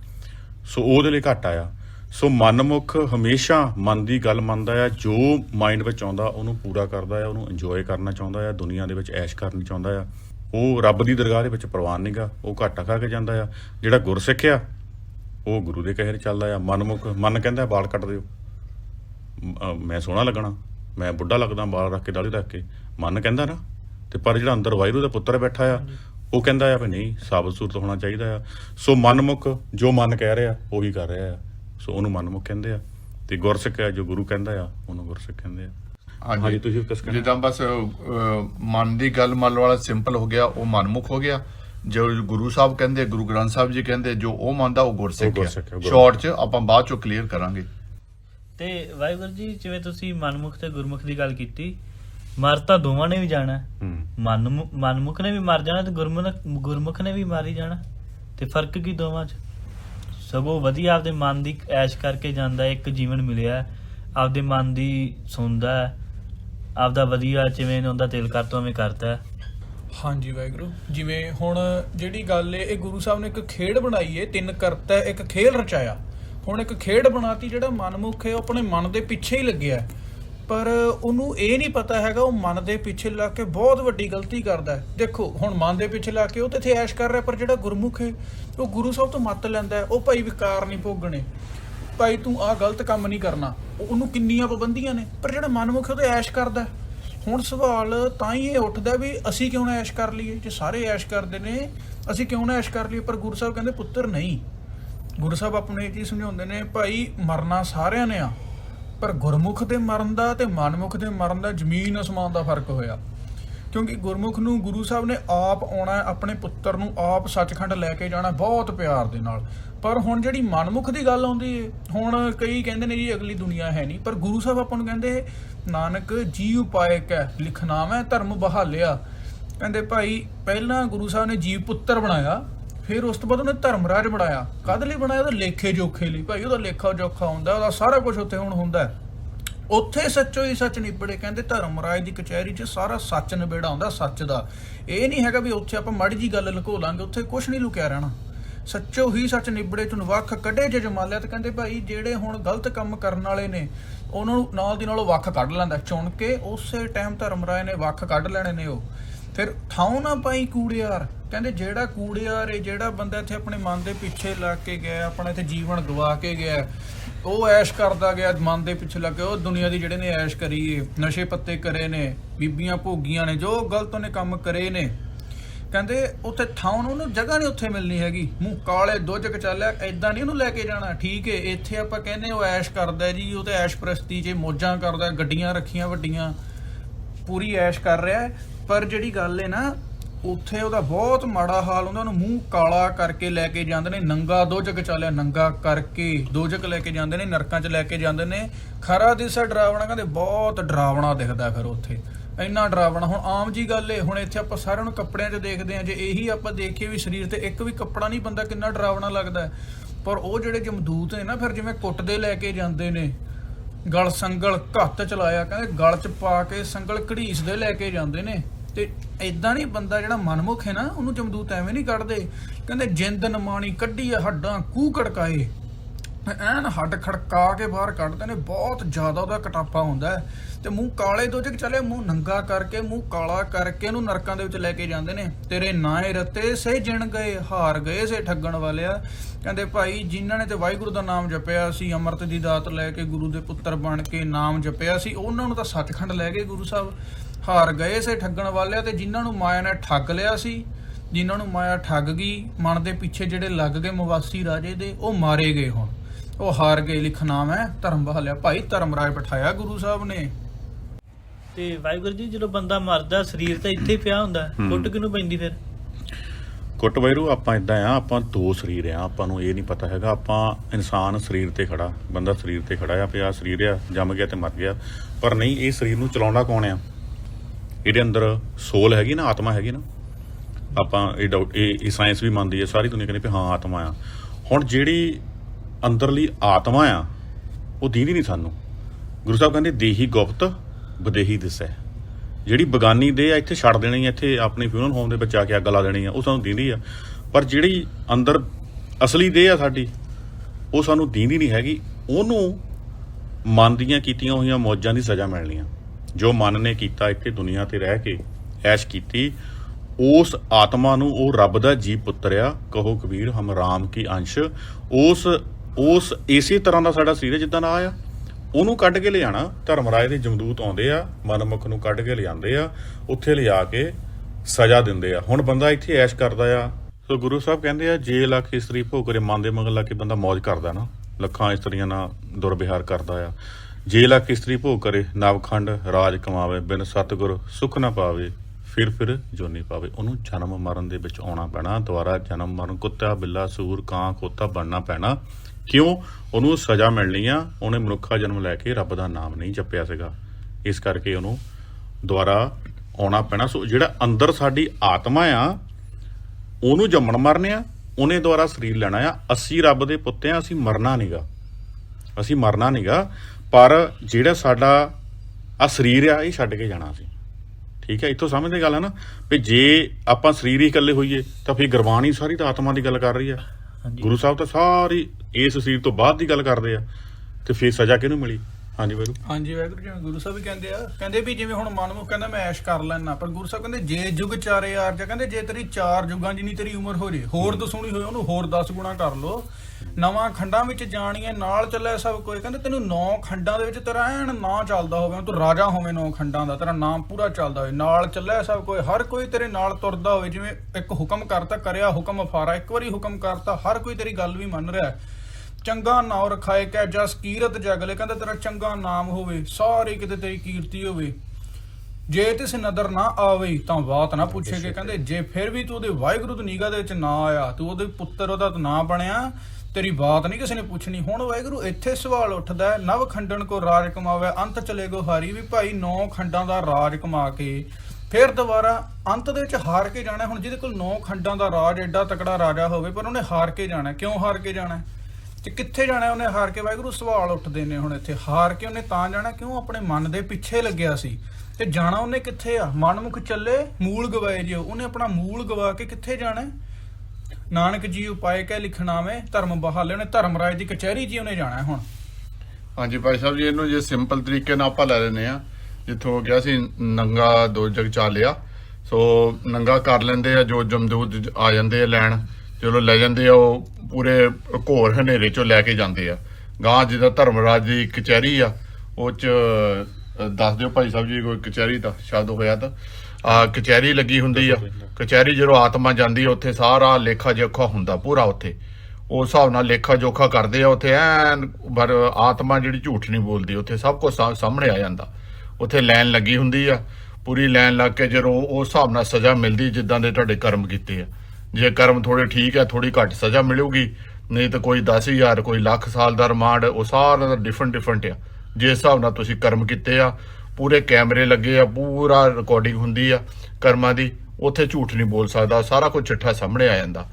ਸੋ ਉਹਦੇ ਲਈ ਘਾਟਾ ਆ। ਸੋ ਮਨਮੁਖ ਹਮੇਸ਼ਾ ਮਨ ਦੀ ਗੱਲ ਮੰਨਦਾ ਆ, ਜੋ ਮਾਈਂਡ ਵਿੱਚ ਆਉਂਦਾ, ਉਹਨੂੰ ਪੂਰਾ ਕਰਦਾ ਆ, ਉਹਨੂੰ ਇੰਜੋਏ ਕਰਨਾ ਚਾਹੁੰਦਾ ਆ, ਦੁਨੀਆ ਦੇ ਵਿੱਚ ਐਸ਼ ਕਰਨੀ ਚਾਹੁੰਦਾ ਆ। ਉਹ ਰੱਬ ਦੀ ਦਰਗਾਹ ਦੇ ਵਿੱਚ ਪ੍ਰਵਾਨ ਨਹੀਂਗਾ ਉਹ ਘਾਟਾ ਖਾ ਕੇ ਜਾਂਦਾ ਆ। ਜਿਹੜਾ ਗੁਰਸਿੱਖ ਆ, ਉਹ ਗੁਰੂ ਦੇ ਕਹਿਰ ਚੱਲਦਾ ਆ। ਮਨਮੁਖ, ਮਨ ਕਹਿੰਦਾ ਬਾਲ ਕੱਟ ਦਿਓ। ਮੈਂ ਸੋਹਣਾ ਲੱਗਣਾ, ਮੈਂ ਬੁੱਢਾ ਲੱਗਦਾ, ਬਾਲ ਰੱਖ ਕੇ ਦਾੜੀ ਰੱਖ ਕੇ। ਮਨ ਕਹਿੰਦਾ ਨਾ, ਤੇ ਪਰ ਜਿਹੜਾ ਅੰਦਰ ਵਾਹਿਗੁਰੂ ਦਾ ਪੁੱਤਰ ਬੈਠਾ ਆ, ਉਹ ਕਹਿੰਦਾ ਆ ਵੀ ਨਹੀਂ, ਸਾਬਤ ਸੂਰਤ ਹੋਣਾ ਚਾਹੀਦਾ ਆ। ਸੋ ਮਨਮੁਖ ਜੋ ਮਨ ਕਹਿ ਰਿਹਾ, ਉਹੀ ਕਰ ਰਿਹਾ ਆ। ਸੋ ਉਹਨੂੰ ਮਨਮੁਖ ਕਹਿੰਦੇ ਆ। ਤੇ ਗੁਰਸਿੱਖ ਆ, ਜੋ ਗੁਰੂ ਕਹਿੰਦਾ ਆ, ਉਹਨੂੰ ਗੁਰਸਿੱਖ ਕਹਿੰਦੇ ਆ। ਹਾਂਜੀ, ਤੁਸੀਂ ਕੁਛ ਕਹਿਣਾ? ਜਿੱਦਾਂ ਬਸ ਅਹ, ਮਨ ਦੀ ਗੱਲ ਮੰਨ ਵਾਲਾ ਸਿੰਪਲ ਹੋ ਗਿਆ ਉਹ ਮਨਮੁਖ ਹੋ ਗਿਆ। ਜੋ ਗੁਰੂ ਸਾਹਿਬ ਕਹਿੰਦੇ ਗੁਰੂ ਗ੍ਰੰਥ ਸਾਹਿਬ ਜੀ ਕਹਿੰਦੇ ਜੋ ਉਹ ਮੰਨਦਾ ਉਹ ਉਹ ਗੁਰਸਿੱਖ ਗੁਰਸਿੱਖ ਹੈ, ਹੈ ਗੁਰੂ- ਸ਼ਾਰਟ 'ਚ ਆਪਾਂ ਬਾਅਦ 'ਚੋਂ ਕਲੀਅਰ ਕਰਾਂਗੇ। ਤੇ ਵਾਹਿਗੁਰੂ ਜੀ ਜਿਵੇਂ ਤੁਸੀਂ ਮਨਮੁਖ ਤੇ ਗੁਰਮੁਖ ਦੀ ਗੱਲ ਕੀਤੀ ਮਰ ਤਾਂ ਦੋਵਾਂ ਨੇ ਵੀ ਜਾਣਾ। ਹੈ। ਹੂੰ ਮਨਮੁਖ ਮਨਮੁਖ ਨੇ ਵੀ ਮਰ ਜਾਣਾ ਤੇ ਗੁਰਮੁਖ ਗੁਰਮੁਖ ਨੇ ਵੀ ਮਾਰੀ ਜਾਣਾ। ਤੇ ਫ਼ਰਕ ਕੀ ਦੋਵਾਂ 'ਚ? ਸਗੋਂ ਵਧੀਆ ਆਪਦੇ ਮਨ ਦੀ ਐਸ਼ ਕਰਕੇ ਜਾਂਦਾ ਹੈ, ਇੱਕ ਜੀਵਨ ਮਿਲਿਆ। ਹੈ, ਆਪਦੇ ਮਨ ਦੀ ਸੁਣਦਾ ਹੈ, ਆਪਦਾ ਵਧੀਆ ਜਿਵੇਂ ਉਹਦਾ ਦਿਲ ਕਰਦਾ, ਉਵੇਂ ਕਰਦਾ। ਹਾਂਜੀ, ਵਾਹਿਗੁਰੂ। ਜਿਵੇਂ ਹੁਣ ਜਿਹੜੀ ਗੱਲ ਏ, ਇਹ ਗੁਰੂ ਸਾਹਿਬ ਨੇ ਇੱਕ ਖੇਡ ਬਣਾਈ ਏ, ਤਿੰਨ ਕਰਤਾ ਇੱਕ ਖੇਲ ਰਚਾਇਆ। ਹੁਣ ਇੱਕ ਖੇਡ ਬਣਾਤੀ, ਜਿਹੜਾ ਮਨਮੁਖ ਹੈ ਉਹ ਆਪਣੇ ਮਨ ਦੇ ਪਿੱਛੇ ਹੀ ਲੱਗਿਆ ਪਰ ਉਹਨੂੰ ਇਹ ਨਹੀਂ ਪਤਾ ਹੈਗਾ, ਉਹ ਮਨ ਦੇ ਪਿੱਛੇ ਲੱਗ ਕੇ ਬਹੁਤ ਵੱਡੀ ਗਲਤੀ ਕਰਦਾ ਹੈ ਦੇਖੋ, ਹੁਣ ਮਨ ਦੇ ਪਿੱਛੇ ਲੱਗ ਕੇ ਉਹ ਤੇ ਇੱਥੇ ਐਸ਼ ਕਰ ਰਿਹਾ, ਪਰ ਜਿਹੜਾ ਗੁਰਮੁਖ ਹੈ ਉਹ ਗੁਰੂ ਸਾਹਿਬ ਤੋਂ ਮੱਤ ਲੈਂਦਾ ਉਹ ਭਾਈ ਵਿਕਾਰ ਨਹੀਂ ਭੋਗਣੇ। ਭਾਈ ਤੂੰ ਆਹ ਗਲਤ ਕੰਮ ਨਹੀਂ ਕਰਨਾ। ਉਹ- ਉਹਨੂੰ ਕਿੰਨੀਆਂ ਪਾਬੰਦੀਆਂ ਨੇ। ਪਰ ਜਿਹੜਾ ਮਨਮੁਖ ਹੈ ਐਸ਼ ਕਰਦਾ ਹੈ। ਹੁਣ ਸਵਾਲ ਤਾਂ ਹੀ ਇਹ ਉੱਠਦਾ ਵੀ ਅਸੀਂ ਕਿਉਂ ਨਾ ਐਸ਼ ਕਰ ਲਈਏ? ਜੇ ਸਾਰੇ ਐਸ਼ ਕਰਦੇ ਨੇ ਅਸੀਂ ਕਿਉਂ ਨਾ ਐਸ਼ ਕਰ ਲਈਏ? ਪਰ ਗੁਰੂ ਸਾਹਿਬ ਕਹਿੰਦੇ ਪੁੱਤਰ ਨਹੀਂ। ਗੁਰੂ ਸਾਹਿਬ ਆਪਣੇ ਇਹ ਚੀਜ਼ ਸਮਝਾਉਂਦੇ ਨੇ ਭਾਈ ਮਰਨਾ ਸਾਰਿਆਂ ਨੇ ਆ। ਪਰ ਗੁਰਮੁਖ ਦੇ ਮਰਨ ਦਾ ਤੇ ਮਨਮੁਖ ਦੇ ਮਰਨ ਦਾ ਜ਼ਮੀਨ ਅਸਮਾਨ ਦਾ ਫ਼ਰਕ ਹੋਇਆ। ਕਿਉਂਕਿ ਗੁਰਮੁਖ ਨੂੰ ਗੁਰੂ ਸਾਹਿਬ ਨੇ ਆਪ ਆਉਣਾ ਹੈ, ਆਪਣੇ ਪੁੱਤਰ ਨੂੰ ਆਪ ਸੱਚਖੰਡ ਲੈ ਕੇ ਜਾਣਾ ਬਹੁਤ ਪਿਆਰ ਦੇ ਨਾਲ। ਪਰ ਹੁਣ ਜਿਹੜੀ ਮਨਮੁਖ ਦੀ ਗੱਲ ਆਉਂਦੀ ਏ, ਹੁਣ ਕਈ ਕਹਿੰਦੇ ਨੇ ਜੀ ਅਗਲੀ ਦੁਨੀਆ ਹੈ ਨਹੀਂ, ਪਰ ਗੁਰੂ ਸਾਹਿਬ ਆਪਾਂ ਨੂੰ ਕਹਿੰਦੇ, ਨਾਨਕ ਜੀ ਉਪਾਇਕ ਹੈ ਲਿਖਣਾ ਮੈਂ ਧਰਮ ਬਹਾਲਿਆ। ਕਹਿੰਦੇ ਭਾਈ, ਪਹਿਲਾਂ ਗੁਰੂ ਸਾਹਿਬ ਨੇ ਜੀਵ ਪੁੱਤਰ ਬਣਾਇਆ, ਫਿਰ ਉਸ ਤੋਂ ਬਾਅਦ ਉਹਨੇ ਧਰਮਰਾਜ ਬਣਾਇਆ। ਕਦ ਲਈ ਬਣਾਇਆ? ਉਹਦਾ ਲੇਖੇ ਜੋਖੇ ਲਈ। ਭਾਈ, ਉਹਦਾ ਲੇਖਾ ਜੋਖਾ ਹੁੰਦਾ, ਉਹਦਾ ਸਾਰਾ ਕੁਝ ਉੱਥੇ ਹੁਣ ਹੁੰਦਾ ਉੱਥੇ ਸੱਚੋ ਹੀ ਸੱਚ ਨਿਬੜੇ ਕਹਿੰਦੇ, ਧਰਮਰਾਜ ਦੀ ਕਚਹਿਰੀ 'ਚ ਸਾਰਾ ਸੱਚ ਨਿਬੇੜਾ ਹੁੰਦਾ, ਸੱਚ ਦਾ। ਇਹ ਨਹੀਂ ਹੈਗਾ ਵੀ ਉੱਥੇ ਆਪਾਂ ਮਾੜੀ ਜੀ ਗੱਲ ਲੁਕੋ ਲਾਂਗੇ, ਉੱਥੇ ਕੁਝ ਨਹੀਂ ਲੁਕਿਆ ਰਹਿਣਾ। ਸੱਚੋ ਹੀ ਸੱਚ ਨਿਬੜੇ ਚੋਂ ਵੱਖ ਕੱਢੇ ਜੇ ਜਮਾਲਿਆ ਤੇ ਕਹਿੰਦੇ ਭਾਈ ਜਿਹੜੇ ਹੁਣ ਗਲਤ ਕੰਮ ਕਰਨ ਵਾਲੇ ਨੇ, ਉਹਨਾਂ ਨੂੰ ਨਾਲ ਦੀ ਨਾਲ ਵੱਖ ਕੱਢ ਲੈਂਦਾ। ਚੁਣ ਕੇ ਉਸੇ ਟਾਈਮ ਧਰਮਰਾਜ ਨੇ ਵੱਖ ਕੱਢ ਲੈਣੇ ਨੇ ਉਹ। ਫਿਰ ਥਾਉ ਨਾ ਪਾਈ ਕੂੜਿਆਰ। ਕਹਿੰਦੇ ਜਿਹੜਾ ਕੂੜਿਆਰ ਹੈ ਜਿਹੜਾ ਬੰਦਾ ਇੱਥੇ ਆਪਣੇ ਮਨ ਦੇ ਪਿੱਛੇ ਲੱਗ ਕੇ ਗਿਆ, ਆਪਣਾ ਇੱਥੇ ਜੀਵਨ ਗਵਾ ਕੇ ਗਿਆ, ਉਹ ਐਸ਼ ਕਰਦਾ ਗਿਆ ਮਨ ਦੇ ਪਿੱਛੇ ਲੱਗ ਕੇ, ਉਹ ਦੁਨੀਆ ਦੀ ਜਿਹੜੇ ਨੇ ਐਸ਼ ਕਰੀਏ ਨਸ਼ੇ ਪੱਤੇ ਕਰੇ ਨੇ, ਬੀਬੀਆਂ ਭੋਗੀਆਂ ਨੇ, ਜੋ ਗਲਤ ਉਹਨੇ ਕੰਮ ਕਰੇ ਨੇ ਕਹਿੰਦੇ ਉੱਥੇ ਥਾਂ ਨੂੰ ਉਹਨੂੰ ਜਗ੍ਹਾ ਨਹੀਂ ਉੱਥੇ ਮਿਲਣੀ ਹੈਗੀ। ਮੂੰਹ ਕਾਲੇ ਦੁੱਜ ਕੇ ਚੱਲਿਆ ਐਦਾਂ ਨਹੀਂ ਉਹਨੂੰ ਲੈ ਕੇ ਜਾਣਾ। ਠੀਕ ਹੈ ਇੱਥੇ ਆਪਾਂ ਕਹਿੰਦੇ ਉਹ ਐਸ਼ ਕਰਦਾ ਜੀ, ਉਹ ਤੇ ਐਸ਼ ਪ੍ਰਸਤੀ 'ਚ ਮੋਜਾਂ ਕਰਦਾ, ਗੱਡੀਆਂ ਰੱਖੀਆਂ ਵੱਡੀਆਂ, ਪੂਰੀ ਐਸ਼ ਕਰ ਰਿਹਾ ਪਰ ਜਿਹੜੀ ਗੱਲ ਹੈ ਨਾ, ਉੱਥੇ ਉਹਦਾ ਬਹੁਤ ਮਾੜਾ ਹਾਲ ਹੁੰਦਾ, ਉਹਨੂੰ ਮੂੰਹ ਕਾਲਾ ਕਰਕੇ ਲੈ ਕੇ ਜਾਂਦੇ ਨੇ। ਨੰਗਾ ਦੋਜਕ ਚਾਲਿਆ, ਨੰਗਾ ਕਰਕੇ ਦੋਜਕ ਲੈ ਕੇ ਜਾਂਦੇ ਨੇ, ਨਰਕਾਂ 'ਚ ਲੈ ਕੇ ਜਾਂਦੇ ਨੇ। ਖਰਾ ਦਿਸਾ ਡਰਾਵਣਾ, ਕਹਿੰਦੇ ਬਹੁਤ ਡਰਾਵਣਾ ਦਿਖਦਾ ਫਿਰ ਉੱਥੇ। ਇੰਨਾ ਡਰਾਵਣਾ। ਹੁਣ ਆਮ ਜੀ ਗੱਲ ਏ ਹੁਣ ਇੱਥੇ ਆਪਾਂ ਸਾਰਿਆਂ ਨੂੰ ਕੱਪੜਿਆਂ 'ਚ ਦੇਖਦੇ ਆ ਜੇ ਇਹੀ ਆਪਾਂ ਦੇਖੀਏ ਵੀ ਸਰੀਰ ਤੇ ਇੱਕ ਵੀ ਕੱਪੜਾ ਨਹੀਂ ਬੰਦਾ ਕਿੰਨਾ ਡਰਾਵਣਾ ਲੱਗਦਾ ਪਰ ਉਹ ਜਿਹੜੇ ਜਮਦੂਤ ਨੇ ਨਾ, ਫਿਰ ਜਿਵੇਂ ਕੁੱਟਦੇ ਲੈ ਕੇ ਜਾਂਦੇ ਨੇ, ਗਲ ਸੰਗਲ ਘੱਤ ਚਲਾਇਆ, ਕਹਿੰਦੇ ਗਲ ਚ ਪਾ ਕੇ ਸੰਗਲ ਘੜੀਸਦੇ ਲੈ ਕੇ ਜਾਂਦੇ ਨੇ, ਤੇ ਇਦਾਂ ਨਹੀਂ ਬੰਦਾ ਜਿਹੜਾ ਮਨਮੁਖ ਹੈ ਨਾ, ਉਹਨੂੰ ਜਮਦੂਤ ਐਵੇਂ ਨਹੀਂ ਕੱਢਦੇ। ਕਹਿੰਦੇ ਜਿੰਦ ਨਮਾਣੀ ਕੱਢੀ ਹੱਡਾਂ ਕੂ ਕੜਕਾਏ। ਐਨ ਹੱਡ ਖੜਕਾ ਕੇ ਬਾਹਰ ਕੱਢਦੇ ਨੇ, ਬਹੁਤ ਜ਼ਿਆਦਾ ਉਹਦਾ ਕਟਾਪਾ ਹੁੰਦਾ ਹੈ। ਤੇ ਮੂੰਹ ਕਾਲੇ ਦੋਜਕ ਚਲੇ, ਮੂੰਹ ਨੰਗਾ ਕਰਕੇ, ਮੂੰਹ ਕਾਲਾ ਕਰਕੇ ਉਹਨੂੰ ਨਰਕਾਂ ਦੇ ਵਿੱਚ ਲੈ ਕੇ ਜਾਂਦੇ ਨੇ। ਤੇਰੇ ਨਾਏ ਰਤੇ ਸੇ ਜਿਣ ਗਏ, ਹਾਰ ਗਏ ਸੇ ਠੱਗਣ ਵਾਲਿਆ। ਕਹਿੰਦੇ, ਭਾਈ, ਜਿਨ੍ਹਾਂ ਨੇ ਤੇ ਵਾਹਿਗੁਰੂ ਦਾ ਨਾਮ ਜਪਿਆ ਸੀ, ਅੰਮ੍ਰਿਤ ਦੀ ਦਾਤ ਲੈ ਕੇ ਗੁਰੂ ਦੇ ਪੁੱਤਰ ਬਣ ਕੇ ਨਾਮ ਜਪਿਆ ਸੀ, ਉਹਨਾਂ ਨੂੰ ਤਾਂ ਸੱਚਖੰਡ ਲੈ ਗਏ ਗੁਰੂ ਸਾਹਿਬ। ਹਾਰ ਗਏ ਸੇ ਠੱਗਣ ਵਾਲਿਆ ਤੇ ਜਿਨ੍ਹਾਂ ਨੂੰ ਮਾਇਆ ਨੇ ਠੱਗ ਲਿਆ ਸੀ, ਜਿਨ੍ਹਾਂ ਨੂੰ ਮਾਇਆ ਠੱਗ ਗਈ, ਮਨ ਦੇ ਪਿੱਛੇ ਜਿਹੜੇ ਲੱਗ ਗਏ ਮਵਾਸੀ ਰਾਜੇ ਦੇ, ਉਹ ਮਾਰੇ ਗਏ ਹੁਣ। ਉਹ ਹਾਰ ਗਏ ਲਿਖਨਾਮ ਹੈ ਧਰਮ ਬਹਾਲਿਆ। ਭਾਈ ਧਰਮਰਾਜ ਬਿਠਾਇਆ ਗੁਰੂ ਸਾਹਿਬ ਨੇ। ਤੇ ਵਾਹਿਗੁਰੂ ਜੀ ਜਦੋਂ ਬੰਦਾ ਮਰਦਾ ਸਰੀਰ ਤਾਂ ਇੱਥੇ ਹੀ ਪਿਆ ਹੁੰਦਾ। ਕੁੱਟ ਕਿਨੂੰ ਪੈਂਦੀ ਫਿਰ? ਕੁੱਟ ਵੈਰੂ ਆਪਾਂ ਇਦਾਂ ਆ ਆਪਾਂ ਦੋ ਸਰੀਰ ਆ ਆਪਾਂ ਨੂੰ ਇਹ ਨਹੀਂ ਪਤਾ ਹੈਗਾ ਆਪਾਂ ਇਨਸਾਨ ਸਰੀਰ ਤੇ ਖੜਾ ਬੰਦਾ ਸਰੀਰ ਤੇ ਖੜਾ ਆ ਪਿਆ ਸਰੀਰ ਆ ਜੰਮ ਗਿਆ ਤੇ ਮਰ ਗਿਆ। ਪਰ ਨਹੀਂ ਇਹ ਸਰੀਰ ਨੂੰ ਚਲਾਉਂਦਾ ਕੌਣ ਆ? ਇਹਦੇ ਅੰਦਰ ਸੋਲ ਹੈਗੀ ਨਾ ਆਤਮਾ ਹੈਗੀ ਨਾ। ਆਪਾਂ ਇਹ ਡਾਊਟ ਇਹ ਇਹ ਸਾਇੰਸ ਵੀ ਮੰਨਦੀ ਹੈ ਸਾਰੀ ਦੁਨੀਆ ਕਹਿੰਦੀ ਵੀ ਹਾਂ ਆਤਮਾ ਆ। ਹੁਣ ਜਿਹੜੀ ਅੰਦਰਲੀ ਆਤਮਾ ਆ, ਉਹ ਦੀਦੀ ਨਹੀਂ ਸਾਨੂੰ। ਗੁਰੂ ਸਾਹਿਬ ਕਹਿੰਦੇ, ਦੇਹੀ ਗੁਪਤ ਬਦੇਹੀ ਦਿਸੈ। ਜਿਹੜੀ ਬਗਾਨੀ ਦੇ ਆ, ਇੱਥੇ ਛੱਡ ਦੇਣੀ ਆ, ਇੱਥੇ ਆਪਣੇ ਫਿਊਨਲ ਹੋਮ ਦੇ ਵਿੱਚ ਆ ਕੇ ਅੱਗ ਲਾ ਦੇਣੀ ਆ, ਉਹ ਸਾਨੂੰ ਦੀਂਦੀ ਆ। ਪਰ ਜਿਹੜੀ ਅੰਦਰ ਅਸਲੀ ਦੇਹ ਆ ਸਾਡੀ, ਉਹ ਸਾਨੂੰ ਦੀਂਦੀ ਨਹੀਂ ਹੈਗੀ। ਉਹਨੂੰ ਮਨ ਦੀਆਂ ਕੀਤੀਆਂ ਹੋਈਆਂ ਮੌਜਾਂ ਦੀ ਸਜ਼ਾ ਮਿਲਣੀ ਆ। ਜੋ ਮਨ ਨੇ ਕੀਤਾ ਇੱਥੇ ਦੁਨੀਆ ਤੇ ਰਹਿ ਕੇ, ਐਸ਼ ਕੀਤੀ, ਉਸ ਆਤਮਾ ਨੂੰ ਉਹ ਰੱਬ ਦਾ ਜੀਵ ਪੁੱਤਰ ਆ। ਕਹੋ ਕਬੀਰ, ਹਮ ਰਾਮ ਕੀ ਅੰਸ਼। ਉਸ ਉਸ ਇਸੇ ਤਰ੍ਹਾਂ ਦਾ ਸਾਡਾ ਸਰੀਰ ਜਿੱਦਾਂ ਦਾ ਆ ਉਹਨੂੰ ਕੱਢ ਕੇ ਲਿਆਣਾ, ਧਰਮਰਾਜ ਦੇ ਜਮਦੂਤ ਆਉਂਦੇ ਆ, ਮਨਮੁਖ ਨੂੰ ਕੱਢ ਕੇ ਲਿਆਉਂਦੇ ਆ, ਉੱਥੇ ਲਿਆ ਕੇ ਸਜ਼ਾ ਦਿੰਦੇ ਆ। ਹੁਣ ਬੰਦਾ ਇੱਥੇ ਐਸ਼ ਕਰਦਾ ਆ। ਸੋ ਗੁਰੂ ਸਾਹਿਬ ਕਹਿੰਦੇ ਆ, ਜੇ ਲੱਖ ਇਸਤਰੀ ਭੋਗ ਕਰੇ, ਮਨ ਦੇ ਮਗਰ ਲਾ ਕੇ ਬੰਦਾ ਮौज ਕਰਦਾ ਨਾ, ਲੱਖਾਂ ਇਸਤਰੀਆਂ ਨਾਲ ਦੁਰਵਿਹਾਰ ਕਰਦਾ ਆ। ਜੇ ਲੱਖ ਇਸਤਰੀ ਭੋਗ ਕਰੇ, ਨਵਖੰਡ ਰਾਜ ਕਮਾਵੇ, ਬਿਨ ਸਤਿਗੁਰ ਸੁਖ ਨਾ ਪਾਵੇ, ਫਿਰ ਫਿਰ ਜੋਨੀ ਪਾਵੇ। ਉਹਨੂੰ ਜਨਮ ਮਰਨ ਦੇ ਵਿੱਚ ਆਉਣਾ ਪੈਣਾ, ਦੁਬਾਰਾ ਜਨਮ ਮਰਨ, ਕੁੱਤਾ, ਬਿੱਲਾ, ਸੂਰ, ਕਾਂ, ਖੋਤਾ ਬਣਨਾ ਪੈਣਾ। ਕਿਉਂ? ਉਹਨੂੰ ਸਜ਼ਾ ਮਿਲਣੀ ਆ। ਉਹਨੇ ਮਨੁੱਖਾ ਜਨਮ ਲੈ ਕੇ ਰੱਬ ਦਾ ਨਾਮ ਨਹੀਂ ਜਪਿਆ ਸੀਗਾ। ਇਸ ਕਰਕੇ ਉਹਨੂੰ ਦੁਬਾਰਾ ਆਉਣਾ ਪੈਣਾ। ਸੋ ਜਿਹੜਾ ਅੰਦਰ ਸਾਡੀ ਆਤਮਾ ਆ ਉਹਨੂੰ ਜੰਮਣ ਮਰਨੇ ਆ। ਉਹਨੇ ਦੁਬਾਰਾ ਸਰੀਰ ਲੈਣਾ ਆ। ਅਸੀਂ ਰੱਬ ਦੇ ਪੁੱਤ ਆ ਅਸੀਂ ਮਰਨਾ ਨਹੀਂਗਾ ਅਸੀਂ ਮਰਨਾ ਨਹੀਂਗਾ ਪਰ ਜਿਹੜਾ ਸਾਡਾ ਆ ਸਰੀਰ ਆ ਇਹ ਛੱਡ ਕੇ ਜਾਣਾ ਸੀ। ਠੀਕ ਹੈ? ਇੱਥੋਂ ਸਮਝਦੇ ਗੱਲ ਹੈ ਨਾ ਵੀ ਜੇ ਆਪਾਂ ਸਰੀਰ ਹੀ ਇਕੱਲੇ ਹੋਈਏ ਤਾਂ ਫਿਰ ਗੁਰਬਾਣੀ ਸਾਰੀ ਤਾਂ ਆਤਮਾ ਦੀ ਗੱਲ ਕਰ ਰਹੀ ਆ। ਗੁਰੂ ਸਾਹਿਬ ਤਾਂ ਸਾਰੀ ਇਸ ਸਰੀਰ ਤੋਂ ਬਾਅਦ ਦੀ ਗੱਲ ਕਰਦੇ ਆ ਤੇ ਫਿਰ ਸਜ਼ਾ ਕਿਹਨੂੰ ਮਿਲੀ? ਹਾਂਜੀ ਬਾਬੂ ਹਾਂਜੀ ਵਾਹਿਗੁਰੂ ਜਿਵੇਂ ਗੁਰੂ ਸਾਹਿਬ ਵੀ ਕਹਿੰਦੇ ਆ ਕਹਿੰਦੇ ਵੀ ਜਿਵੇਂ ਹੁਣ ਮਨਮੁਖ ਕਹਿੰਦਾ ਮੈਂ ਐਸ਼ ਕਰ ਲੈਣਾ ਪਰ ਗੁਰੂ ਸਾਹਿਬ ਕਹਿੰਦੇ ਜੇ ਜੁਗ ਚਾਰੇ ਯਾਰ ਜਾਂ ਕਹਿੰਦੇ ਜੇ ਤੇਰੀ ਚਾਰ ਜੁਗਾਂ ਜਿੰਨੀ ਤੇਰੀ ਉਮਰ ਹੋ ਜੇ ਹੋਰ ਦਸੂਣੀ ਹੋਏ ਉਹਨੂੰ ਹੋਰ 10 ਗੁਣਾ ਕਰ ਲੋ ਨਵਾਂ ਖੰਡਾਂ ਵਿੱਚ ਜਾਣੀਏ ਨਾਲ ਚੱਲੇ ਸਭ ਕੋਈ ਕਹਿੰਦੇ ਤੈਨੂੰ ਨੌ ਖੰਡਾਂ ਦੇ ਵਿੱਚ ਤੇਰਾ ਐਨ ਨਾਂ ਚੱਲਦਾ ਹੋਵੇ ਤੂੰ ਰਾਜਾ ਹੋਵੇਂ ਨੌ ਖੰਡਾਂ ਦਾ ਤੇਰਾ ਨਾਮ ਪੂਰਾ ਚੱਲਦਾ ਹੋਵੇ। ਨਾਲ ਚੱਲੇ ਸਭ ਕੋਈ ਹਰ ਕੋਈ ਤੇਰੇ ਨਾਲ ਤੁਰਦਾ ਹੋਵੇ ਜਿਵੇਂ ਇੱਕ ਹੁਕਮ ਕਰਤਾ ਕਰਿਆ ਹੁਕਮ ਅਫਾਰਾ ਇੱਕ ਵਾਰੀ ਹੁਕਮ ਕਰਤਾ ਹਰ ਕੋਈ ਤੇਰੀ ਗੱਲ ਵੀ ਮੰਨ ਰਿਹਾ ਚੰਗਾ ਨਾਮ ਰਖਾਏ ਕੈ ਜਸ ਕੀਰਤ ਜਗਲੇ ਕਹਿੰਦਾ ਤੇਰਾ ਚੰਗਾ ਨਾਮ ਹੋਵੇ ਸਾਰੇ ਕਿਤੇ ਤੇਰੀ ਕੀਰਤੀ ਹੋਵੇ। ਜੇ ਤਿਸ ਨਦਰ ਨਾ ਆਵੇ ਤਾਂ ਬਾਤ ਨਾ ਪੁੱਛੇਗੇ ਕਹਿੰਦੇ ਜੇ ਫਿਰ ਵੀ ਤੂੰ ਉਹਦੇ ਵਾਹਿਗੁਰੂ ਦੀ ਨਿਗਾਹ ਦੇ ਵਿੱਚ ਨਾ ਆਇਆ ਤੂੰ ਉਹਦੇ ਪੁੱਤਰ ਉਹਦਾ ਨਾ ਬਣਿਆ ਤੇਰੀ ਬਾਤ ਨਹੀਂ ਕਿਸੇ ਨੇ ਪੁੱਛਣੀ। ਹੁਣ ਵਾਹਿਗੁਰੂ ਇੱਥੇ ਸਵਾਲ ਉੱਠਦਾ ਹੈ ਨਵ ਖੰਡਨ ਕੋ ਰਾਜ ਕਮਾਵੇ ਅੰਤ ਚਲੇ ਗੋ ਹਾਰੀ। ਵੀ ਭਾਈ ਨੌ ਖੰਡਾਂ ਦਾ ਰਾਜ ਕਮਾ ਕੇ ਫਿਰ ਦੁਬਾਰਾ ਅੰਤ ਦੇ ਵਿੱਚ ਹਾਰ ਕੇ ਜਾਣਾ ਹੁਣ ਜਿਹਦੇ ਕੋਲ ਨੌ ਖੰਡਾਂ ਦਾ ਰਾਜ ਐਡਾ ਤਕੜਾ ਰਾਜਾ ਹੋਵੇ ਪਰ ਉਹਨੇ ਹਾਰ ਕੇ ਜਾਣਾ ਕਿਉਂ ਹਾਰ ਕੇ ਜਾਣਾ ਤੇ ਕਿੱਥੇ ਜਾਣਾ ਉਹਨੇ? ਹਾਰ ਕੇ ਵਾਹਿਗੁਰੂ ਸਵਾਲ ਉੱਠਦੇ ਨੇ ਹੁਣ ਇੱਥੇ। ਹਾਰ ਕੇ ਉਹਨੇ ਤਾਂ ਜਾਣਾ ਕਿਉਂ? ਆਪਣੇ ਮਨ ਦੇ ਪਿੱਛੇ ਲੱਗਿਆ ਸੀ। ਤੇ ਜਾਣਾ ਉਹਨੇ ਕਿੱਥੇ ਆ? ਮਨਮੁਖ ਚੱਲੇ, ਮੂਲ ਗਵਾਏ ਜਿਓ। ਉਹਨੇ ਆਪਣਾ ਮੂਲ ਗਵਾ ਕੇ ਕਿੱਥੇ ਜਾਣਾ ਨਾਨਕ ਜੀ ਉਪਾਏ ਕਹਿ ਲਿਖਣਾਵੇਂ, ਧਰਮ ਬਹਾਲੇ। ਉਹਨੇ ਧਰਮਰਾਜ ਦੀ ਕਚਹਿਰੀ ਜੀ ਹੀ ਉਹਨੇ ਜਾਣਾ ਹੁਣ। ਹਾਂਜੀ, ਭਾਈ ਸਾਹਿਬ ਜੀ, ਇਹਨੂੰ ਜੇ ਸਿੰਪਲ ਤਰੀਕੇ ਨਾਲ ਆਪਾਂ ਲੈ ਲੈਨੇ ਆ ਜਿੱਥੋਂ ਗਿਆ ਸੀ, ਨੰਗਾ ਦੋ ਜਗ ਚਾਲਿਆ। ਸੋ ਨੰਗਾ ਕਰ ਲੈਂਦੇ ਆ, ਜੋ ਜਮਦੂਤ ਆ ਜਾਂਦੇ ਆ ਲੈਣ। ਚਲੋ ਲੈ ਜਾਂਦੇ ਆ, ਉਹ ਪੂਰੇ ਘੋਰ ਹਨੇਰੇ ਚੋਂ ਲੈ ਕੇ ਜਾਂਦੇ ਆ। ਗਾਂ ਜਿਹਦਾ ਧਰਮਰਾਜ ਦੀ ਕਚਹਿਰੀ ਆ, ਉਹ ਚ ਦੱਸ ਦਿਓ ਭਾਈ ਸਾਹਿਬ ਜੀ, ਕੋਈ ਕਚਹਿਰੀ ਦਾ ਸ਼ਬਦ ਹੋਇਆ ਤਾਂ। ਆ ਕਚਹਿਰੀ ਲੱਗੀ ਹੁੰਦੀ ਆ। ਕਚਹਿਰੀ ਜਦੋਂ ਆਤਮਾ ਜਾਂਦੀ ਆ, ਉੱਥੇ ਸਾਰਾ ਲੇਖਾ ਜੋਖਾ ਹੁੰਦਾ, ਪੂਰਾ ਉੱਥੇ। ਉਸ ਹਿਸਾਬ ਨਾਲ ਲੇਖਾ ਜੋਖਾ ਕਰਦੇ ਆ, ਉੱਥੇ ਐਨ ਪਰ ਆਤਮਾ ਜਿਹੜੀ ਝੂਠ ਨਹੀਂ ਬੋਲਦੀ, ਉੱਥੇ ਸਭ ਕੁਝ ਸਾਹਮਣੇ ਆ ਜਾਂਦਾ। ਉੱਥੇ ਲਾਈਨ ਲੱਗੀ ਹੁੰਦੀ ਆ, ਪੂਰੀ ਲਾਈਨ ਲੱਗ ਕੇ ਜਦੋਂ ਉਸ ਹਿਸਾਬ ਨਾਲ ਸਜ਼ਾ ਮਿਲਦੀ, ਜਿੱਦਾਂ ਦੇ ਤੁਹਾਡੇ ਕਰਮ ਕੀਤੇ ਆ। ਜੇ ਕਰਮ ਥੋੜੇ ਠੀਕ ਆ ਥੋੜੀ ਘੱਟ ਸਜ਼ਾ ਮਿਲੂਗੀ, ਨਹੀਂ ਤਾਂ ਕੋਈ 10000 ਕੋਈ ਲੱਖ ਸਾਲ ਦਾ ਰਿਮਾਂਡ, ਉਹ ਸਾਰਾ ਦਾ ਡਿਫਰੈਂਟ ਡਿਫਰੈਂਟ ਆ। ਜਿਸ ਹਿਸਾਬ ਨਾਲ ਤੁਸੀਂ ਕਰਮ ਕੀਤੇ ਆ, ਪੂਰੇ ਕੈਮਰੇ ਲੱਗੇ ਆ, ਪੂਰਾ ਰਿਕਾਰਡਿੰਗ ਹੁੰਦੀ ਆ ਕਰਮਾਂ ਦੀ, ਉੱਥੇ ਝੂਠ ਨਹੀਂ ਬੋਲ ਸਕਦਾ, ਸਾਰਾ ਕੁਝ ਚਿੱਠਾ ਸਾਹਮਣੇ ਆ ਜਾਂਦਾ।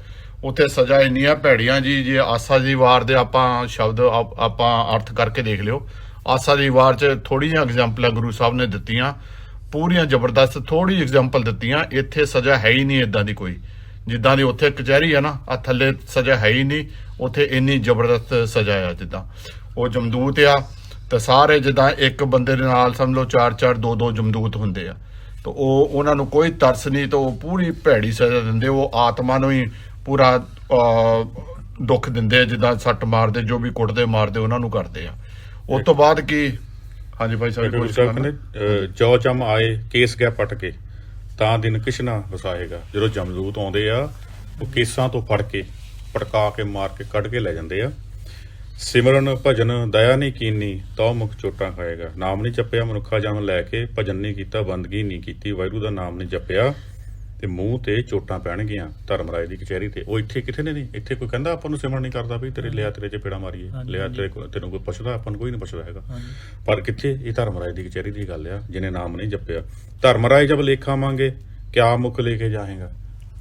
ਉੱਥੇ ਸਜ਼ਾ ਇੰਨੀਆਂ ਭੈੜੀਆਂ ਜੀ, ਜੇ ਆਸਾ ਦੀ ਵਾਰ ਦੇ ਆਪਾਂ ਸ਼ਬਦ ਆਪ- ਆਪਾਂ ਅਰਥ ਕਰਕੇ ਦੇਖ ਲਿਓ। ਆਸਾ ਦੀ ਵਾਰ 'ਚ ਥੋੜੀਆਂ ਐਗਜ਼ਾਮਪਲਾਂ ਗੁਰੂ ਸਾਹਿਬ ਨੇ ਦਿੱਤੀਆਂ, ਪੂਰੀਆਂ ਜ਼ਬਰਦਸਤ ਥੋੜੀ ਐਗਜ਼ਾਮਪਲ ਦਿੱਤੀਆਂ, ਇੱਥੇ ਸਜ਼ਾ ਹੈ ਹੀ ਨਹੀਂ ਇਦਾਂ ਦੀ ਕੋਈ। ਜਿੱਦਾਂ ਦੀ ਉੱਥੇ ਕਚਹਿਰੀ ਆ ਨਾ ਆ ਥੱਲੇ ਸਜ਼ਾ ਹੈ ਹੀ ਨਹੀਂ ਉੱਥੇ ਇੰਨੀ ਜ਼ਬਰਦਸਤ ਸਜ਼ਾ ਆ ਜਿੱਦਾਂ। ਉਹ ਜਮਦੂਤ ਆ ਤਾਂ ਸਾਰੇ ਜਿੱਦਾਂ ਇੱਕ ਬੰਦੇ ਦੇ ਨਾਲ ਸਮਝ ਲਓ ਚਾਰ ਚਾਰ ਦੋ ਦੋ ਜਮਦੂਤ ਹੁੰਦੇ ਆ। ਤਾਂ ਉਹ ਉਹਨਾਂ ਨੂੰ ਕੋਈ ਤਰਸ ਨਹੀਂ ਤਾਂ ਉਹ ਪੂਰੀ ਭੈੜੀ ਸਜ਼ਾ ਦਿੰਦੇ ਉਹ ਆਤਮਾ ਨੂੰ ਹੀ ਪੂਰਾ ਦੁੱਖ ਦਿੰਦੇ ਆ ਜਿੱਦਾਂ ਸੱਟ ਮਾਰਦੇ ਜੋ ਵੀ ਕੁੱਟਦੇ ਮਾਰਦੇ ਉਹਨਾਂ ਨੂੰ ਕਰਦੇ ਆ। ਉਸ ਤੋਂ ਬਾਅਦ ਕੀ? ਹਾਂਜੀ ਭਾਈ ਸਾਹਿਬ ਕੋਈ ਸਾਹਿਬ ਕਹਿੰਦੇ ਅਹ, ਜੋ ਚਮ ਆਏ ਕੇਸ ਗਿਆ ਪਟ ਕੇ। ਤਾਂ ਦਿਨ ਕਿਸ਼ਨਾ ਵਸਾਏਗਾ। ਜਦੋਂ ਜਮਦੂਤ ਆਉਂਦੇ ਆ, ਉਹ ਕੇਸਾਂ ਤੋਂ ਫੜ ਕੇ ਪਟਕਾ ਕੇ, ਮਾਰ ਕੇ, ਕੱਢ ਕੇ ਲੈ ਜਾਂਦੇ ਆ। ਸਿਮਰਨ ਭਜਨ ਦਇਆ ਨਹੀਂ ਕੀਨੀ, ਤਉ ਮੁਖ ਚੋਟਾਂ ਖਾਏਗਾ। ਨਾਮ ਨਹੀਂ ਜਪਿਆ ਮਨੁੱਖਾ ਜਨਮ ਲੈ ਕੇ, ਭਜਨ ਨਹੀਂ ਕੀਤਾ, ਬੰਦਗੀ ਨਹੀਂ ਕੀਤੀ, ਵਾਹਿਗੁਰੂ ਦਾ ਨਾਮ ਨਹੀਂ ਜਪਿਆ। ਤੇ ਮੂੰਹ ਤੇ ਚੋਟਾਂ ਪੈਣਗੀਆਂ ਧਰਮਰਾਜ ਦੀ ਕਚਹਿਰੀ ਤੇ। ਉਹ ਇੱਥੇ ਕਿਥੇ ਨੇ ਨਹੀਂ ਇੱਥੇ ਕੋਈ ਕਹਿੰਦਾ ਆਪਾਂ ਨੂੰ ਸਿਮਰਨ ਨਹੀਂ ਕਰਦਾ ਵੀ ਤੇਰੇ ਲਿਆ ਤੇਰੇ 'ਚ ਪੇੜਾ ਮਾਰੀਏ। ਲਿਆ। ਤੇਰੇ ਕੋਲ ਤੈਨੂੰ ਕੋਈ ਪੁੱਛਦਾ ਆਪਾਂ ਨੂੰ ਕੋਈ ਨਹੀਂ ਪੁੱਛਦਾ ਹੈਗਾ। ਪਰ ਕਿੱਥੇ? ਇਹ ਧਰਮਰਾਜ ਦੀ ਕਚਹਿਰੀ ਦੀ ਗੱਲ ਆ ਜਿਹਨੇ ਨਾਮ ਨਹੀਂ ਜਪਿਆ। ਧਰਮਰਾਜ ਜਬ ਲੇਖਾ ਮੰਗੇ ਕਿਆ ਮੁੱਖ ਲੈ ਕੇ ਜਾਏਗਾ?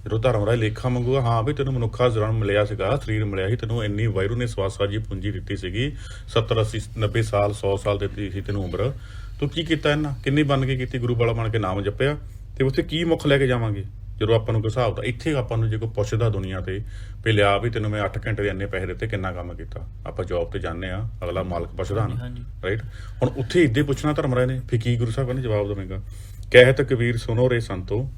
ਜਦੋਂ ਧਰਮਰਾਜ ਲੇਖਾ ਮੰਗੂਗਾ ਹਾਂ ਵੀ ਤੈਨੂੰ ਮਨੁੱਖਾ ਜਨਮ ਮਿਲਿਆ ਸੀਗਾ ਸਰੀਰ ਮਿਲਿਆ ਸੀ ਤੈਨੂੰ ਇੰਨੀ ਵਾਇਰੂ ਨੇ ਸਵਾਸਾ ਜੀ ਪੂੰਜੀ ਦਿੱਤੀ ਸੀਗੀ 70 80 90 ਸਾਲ 100 ਸਾਲ ਦਿੱਤੀ ਸੀ ਤੈਨੂੰ ਉਮਰ। ਤੂੰ ਕੀ ਕੀਤਾ ਇਹਨਾਂ? ਕਿੰਨੀ ਬਣ ਕੇ ਕੀਤੀ ਗੁਰੂ ਵਾਲਾ ਬਣ ਕੇ ਨਾਮ ਜਪਿਆ? ਤੇ ਉੱਥੇ ਕੀ ਮੁੱਖ ਲੈ ਕੇ ਜਾਵਾਂਗੇ? ਜਦੋਂ ਆਪਾਂ ਨੂੰ ਕੋਈ ਹਿਸਾਬ ਦਾ ਇੱਥੇ ਆਪਾਂ ਨੂੰ ਜੇ ਕੋਈ ਪੁੱਛਦਾ ਦੁਨੀਆ ਤੇ ਵੀ ਲਿਆ ਵੀ ਤੈਨੂੰ ਮੈਂ 8 ਘੰਟੇ ਦੇ ਇੰਨੇ ਪੈਸੇ ਦਿੱਤੇ ਕਿੰਨਾ ਕੰਮ ਕੀਤਾ? ਆਪਾਂ ਜੌਬ ਤੇ ਜਾਂਦੇ ਆ ਅਗਲਾ ਮਾਲਕ ਪੁੱਛਦਾ ਨਾ। ਰਾਈਟ ਹੁਣ ਉੱਥੇ ਇੱਦੇ ਪੁੱਛਣਾ ਧਰਮ ਰਾਏ ਨੇ ਕੀ ਗੁਰੂ ਸਾਹਿਬ ਕਹਿੰਦੇ? ਜਵਾਬ ਦੇਵੇਗਾ। ਕਹਿਤ ਕਬੀਰ ਸੁਨੋ ਰੇ ਸੰਤੋ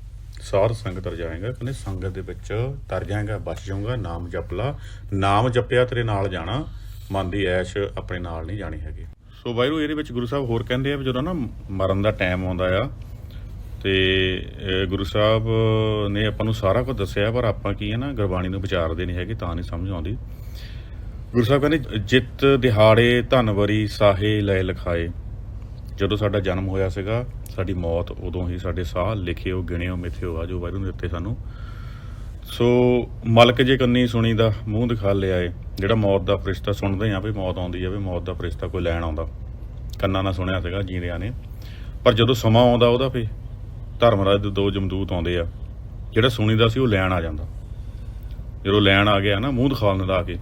ਸਾਰ ਸੰਗ ਤਰ ਜਾਏਗਾ। ਕਹਿੰਦੇ ਸੰਗਤ ਦੇ ਵਿੱਚ ਤਰ ਜਾਏਗਾ ਬਚ ਜਾਊਗਾ ਨਾਮ ਜਪ ਲਾ। ਨਾਮ ਜਪਿਆ ਤੇਰੇ ਨਾਲ ਜਾਣਾ ਮਨ ਦੀ ਐਸ਼ ਆਪਣੇ ਨਾਲ ਨਹੀਂ ਜਾਣੀ ਹੈਗੀ। ਸੋ ਵਾਹਿਗੁਰੂ ਇਹਦੇ ਵਿੱਚ ਗੁਰੂ ਸਾਹਿਬ ਹੋਰ ਕਹਿੰਦੇ ਆ ਵੀ ਜਦੋਂ ਨਾ ਮਰਨ ਦਾ ਟਾਈਮ ਆਉਂਦਾ ਆ ਤੇ ਗੁਰੂ ਸਾਹਿਬ ਨੇ ਆਪਾਂ ਨੂੰ ਸਾਰਾ ਕੁਝ ਦੱਸਿਆ, ਪਰ ਆਪਾਂ ਕੀ ਹੈ ਨਾ, ਗੁਰਬਾਣੀ ਨੂੰ ਵਿਚਾਰਦੇ ਨਹੀਂ ਹੈਗੇ, ਤਾਂ ਨਹੀਂ ਸਮਝ ਆਉਂਦੀ। ਗੁਰੂ ਸਾਹਿਬ ਕਹਿੰਦੇ, ਜਿੱਤ ਦਿਹਾੜੇ ਧਨਵਰੀ ਸਾਹੇ ਲੈ ਲਖਾਏ। ਜਦੋਂ ਸਾਡਾ ਜਨਮ ਹੋਇਆ ਸੀਗਾ, ਸਾਡੀ ਮੌਤ ਉਦੋਂ ਹੀ ਸਾਡੇ ਸਾਹ ਲਿਖਿਓ, ਗਿਣਿਓ, ਮਿਥਿਓ ਆ ਜੋ ਵਾਹਿਗੁਰੂ ਨੇ ਦਿੱਤੇ ਸਾਨੂੰ। ਸੋ, ਮਲਕ ਜੇ ਕੰਨੀ ਸੁਣੀ ਦਾ, ਮੂੰਹ ਦਿਖਾ ਲਿਆ ਏ ਜਿਹੜਾ ਮੌਤ ਦਾ ਫਰਿਸ਼ਤਾ ਸੁਣਦੇ ਆ ਵੀ ਮੌਤ ਆਉਂਦੀ ਆ, ਵੀ ਮੌਤ ਦਾ ਫਰਿਸ਼ਤਾ ਕੋਈ ਲੈਣ ਆਉਂਦਾ। ਕੰਨਾਂ ਨਾਲ ਸੁਣਿਆ ਸੀਗਾ, ਜੀਂਦਿਆਂ ਨੇ। ਪਰ ਜਦੋਂ ਸਮਾਂ ਆਉਂਦਾ ਉਹਦਾ ਫੇ ਧਰਮਰਾਜ ਦੇ ਦੋ ਜਮਦੂਤ ਆਉਂਦੇ ਆ, ਜਿਹੜਾ ਸੁਣੀਦਾ ਸੀ ਉਹ ਲੈਣ ਆ ਜਾਂਦਾ। ਜਦੋਂ ਲੈਣ ਆ ਗਿਆ ਨਾ, ਮੂੰਹ ਦਿਖਾਉਣ ਦਾ ਆ ਕੇ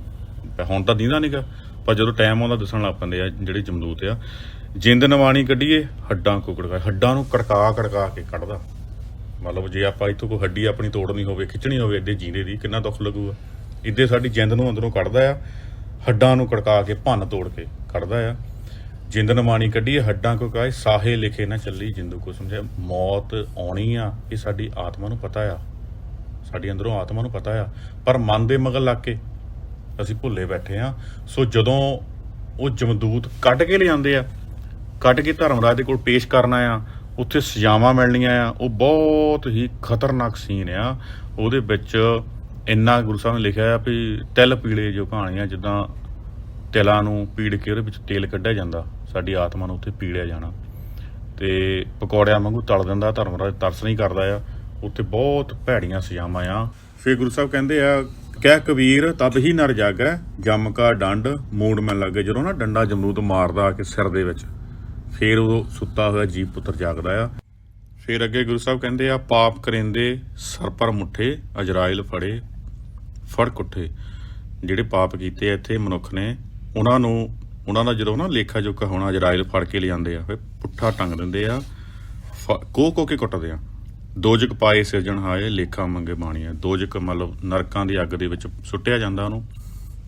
ਹੁਣ ਤਾਂ ਦੀਂਦਾ ਨਹੀਂਗਾ ਪਰ ਜਦੋਂ ਟਾਈਮ ਆਉਂਦਾ ਦੱਸਣ ਲੱਗ ਪੈਂਦੇ ਆ, ਜਿਹੜੇ ਜਮਦੂਤ ਆ, ਜਿੰਦ ਨਵਾਣੀ ਕੱਢੀਏ, ਹੱਡਾਂ ਕੋ ਹੱਡਾਂ ਨੂੰ ਕੜਕਾ ਕੜਕਾ ਕੇ ਕੱਢਦਾ। ਮਤਲਬ ਜੇ ਆਪਾਂ ਇੱਥੋਂ ਕੋਈ ਹੱਡੀ ਆਪਣੀ ਤੋੜਨੀ ਹੋਵੇ, ਖਿੱਚਣੀ ਹੋਵੇ ਏਡੇ ਜੀਂਦੇ ਦੀ, ਕਿੰਨਾ ਦੁੱਖ ਲੱਗੂਗਾ। ਇੱਦੇ ਸਾਡੀ ਜਿੰਦ ਨੂੰ ਅੰਦਰੋਂ ਕੱਢਦਾ ਆ, ਹੱਡਾਂ ਨੂੰ ਕੜਕਾ ਕੇ ਭੰਨ ਤੋੜ ਕੇ ਕੱਢਦਾ ਆ। ਜਿੰਦ ਨਮਾਣੀ ਕੱਢੀਏ, ਹੱਡਾਂ ਕੋ ਕਾਏ ਸਾਹੇ ਲਿਖੇ ਨਾ ਚੱਲੀ ਜਿੰਦੂ ਕੋ ਸਮਝਿਆ। ਮੌਤ ਆਉਣੀ ਆ, ਇਹ ਸਾਡੀ ਆਤਮਾ ਨੂੰ ਪਤਾ ਆ। ਸਾਡੀ ਅੰਦਰੋਂ ਆਤਮਾ ਨੂੰ ਪਤਾ ਆ। ਪਰ ਮਨ ਦੇ ਮਗਰ ਲੱਗ ਕੇ ਅਸੀਂ ਭੁੱਲੇ ਬੈਠੇ ਆ। ਸੋ ਜਦੋਂ ਉਹ ਜਮਦੂਤ ਕੱਢ ਕੇ ਲਿਆਂਦੇ ਆ, ਕੱਢ ਕੇ ਧਰਮਰਾਜ ਦੇ ਕੋਲ ਪੇਸ਼ ਕਰਨਾ ਆ, ਉੱਥੇ ਸਜ਼ਾਵਾਂ ਮਿਲਣੀਆਂ ਆ, ਉਹ ਬਹੁਤ ਹੀ ਖਤਰਨਾਕ ਸੀਨ ਆ। ਉਹਦੇ ਵਿੱਚ ਇੰਨਾ ਗੁਰੂ ਸਾਹਿਬ ਨੇ ਲਿਖਿਆ ਆ ਵੀ ਤਿਲ ਪੀਲੇ ਜੋ ਕਹਾਣੀਆਂ ਜਿੱਦਾਂ ਤਿਲਾਂ ਨੂੰ ਪੀੜ ਕੇ ਉਹਦੇ ਵਿੱਚ ਤੇਲ ਕੱਢਿਆ ਜਾਂਦਾ। ਸਾਡੀ ਆਤਮਾ ਨੂੰ ਉੱਥੇ ਪੀੜਿਆ ਜਾਣਾ। ਤੇ ਪਕੌੜਿਆਂ ਵਾਂਗੂ ਤਲ ਦਿੰਦਾ ਧਰਮਰਾਜ ਤਰਸ ਨਹੀਂ ਕਰਦਾ ਆ। ਉੱਥੇ ਬਹੁਤ ਭੈੜੀਆਂ ਸਜ਼ਾਵਾਂ ਆ। ਫਿਰ ਗੁਰੂ ਸਾਹਿਬ ਕਹਿੰਦੇ ਆ, ਕਹਿ ਕਬੀਰ, ਤਬ ਹੀ ਨਰ ਜਾਗੈ, ਜਮ ਕਾ ਡੰਡ ਮੂੜ ਮੈਂ ਲੱਗੇ। ਜਦੋਂ ਨਾ ਡੰਡਾ ਜਮਰੂਦ ਮਾਰਦਾ ਆ ਕੇ ਸਿਰ ਦੇ ਵਿੱਚ, ਫਿਰ ਉਹ ਸੁੱਤਾ ਹੋਇਆ ਜੀਵ ਪੁੱਤਰ ਜਾਗਦਾ ਆ। ਫਿਰ ਅੱਗੇ ਗੁਰੂ ਸਾਹਿਬ ਕਹਿੰਦੇ ਆ, ਪਾਪ ਕਰਿੰਦੇ ਸਰ ਪਰ ਮੁੱਠੇ, ਅਜਰਾਇਲ ਫੜੇ, ਫੜ ਕੁੱਠੇ। ਜਿਹੜੇ ਪਾਪ ਕੀਤੇ ਇੱਥੇ ਮਨੁੱਖ ਨੇ ਉਹਨਾਂ ਨੂੰ, ਉਹਨਾਂ ਦਾ ਜਦੋਂ ਨਾ ਲੇਖਾ ਜੋਖਾ ਹੋਣਾ ਜਰਾਇਲ ਫੜ ਕੇ ਲਿਆਂਦੇ ਆ, ਫਿਰ ਪੁੱਠਾ ਟੰਗ ਦਿੰਦੇ ਆ ਕੋ ਕੋ ਕੇ ਕੁੱਟਦੇ ਆ। ਦੋਜਕ ਪਾਏ ਸਿਰਜਣ ਹਾਏ, ਲੇਖਾ ਮੰਗੇ ਬਾਣੀਆਂ। ਦੋਜਕ ਮਤਲਬ ਨਰਕਾਂ ਦੀ ਅੱਗ ਦੇ ਵਿੱਚ ਸੁੱਟਿਆ ਜਾਂਦਾ ਉਹਨੂੰ,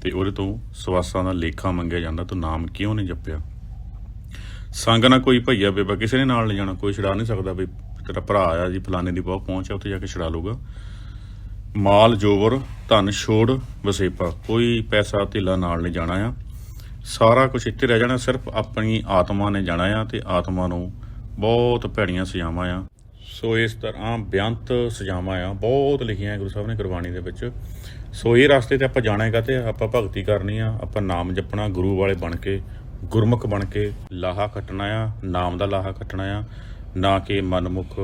ਤੇ ਉਹਦੇ ਤੋਂ ਸਵਾਸਾਂ ਦਾ ਲੇਖਾ ਮੰਗਿਆ ਜਾਂਦਾ, ਤੂੰ ਨਾਮ ਕਿਉਂ ਨਹੀਂ ਜਪਿਆ? ਸੰਗ ਨਾ ਕੋਈ ਭਈਆ ਬੇਬਾ, ਕਿਸੇ ਨੇ ਨਾਲ ਨਹੀਂ ਜਾਣਾ, ਕੋਈ ਛਡਾ ਨਹੀਂ ਸਕਦਾ, ਵੀ ਤੇਰਾ ਭਰਾ ਆ ਜੀ, ਫਲਾਣੇ ਦੀ ਬਹੁਤ ਪਹੁੰਚ ਆ, ਉੱਥੇ ਜਾ ਕੇ ਛਡਾ ਲੂਗਾ ਮਾਲ, ਜੋਵਰ, ਧਨ, ਛੋੜ ਵਸੇਪਾ ਕੋਈ ਪੈਸਾ ਧੇਲਾ ਨਾਲ ਨਹੀਂ ਜਾਣਾ ਆ। ਸਾਰਾ ਕੁਝ ਇੱਥੇ ਰਹਿ ਜਾਣਾ, ਸਿਰਫ ਆਪਣੀ ਆਤਮਾ ਨੇ ਜਾਣਾ ਆ ਤੇ ਆਤਮਾ ਨੂੰ ਬਹੁਤ ਭੈੜੀਆਂ ਸਜ਼ਾਵਾਂ ਆ। ਸੋ ਇਸ ਤਰ੍ਹਾਂ ਬੇਅੰਤ ਸਜ਼ਾਵਾਂ ਆ, ਬਹੁਤ ਲਿਖੀਆਂ ਗੁਰੂ ਸਾਹਿਬ ਨੇ ਗੁਰਬਾਣੀ ਦੇ ਵਿੱਚ। ਸੋ ਇਹ ਰਸਤੇ ਤੇ ਆਪਾਂ ਜਾਣਾ ਹੈਗਾ ਤੇ ਆਪਾਂ ਭਗਤੀ ਕਰਨੀ ਆ, ਆਪਾਂ ਨਾਮ ਜਪਣਾ, ਗੁਰੂ ਵਾਲੇ ਬਣ ਕੇ, ਗੁਰਮੁਖ ਬਣ ਕੇ ਲਾਹਾ ਖੱਟਣਾ ਆ, ਨਾਮ ਦਾ ਲਾਹਾ ਖੱਟਣਾ ਆ, ਨਾ ਕਿ ਮਨਮੁਖ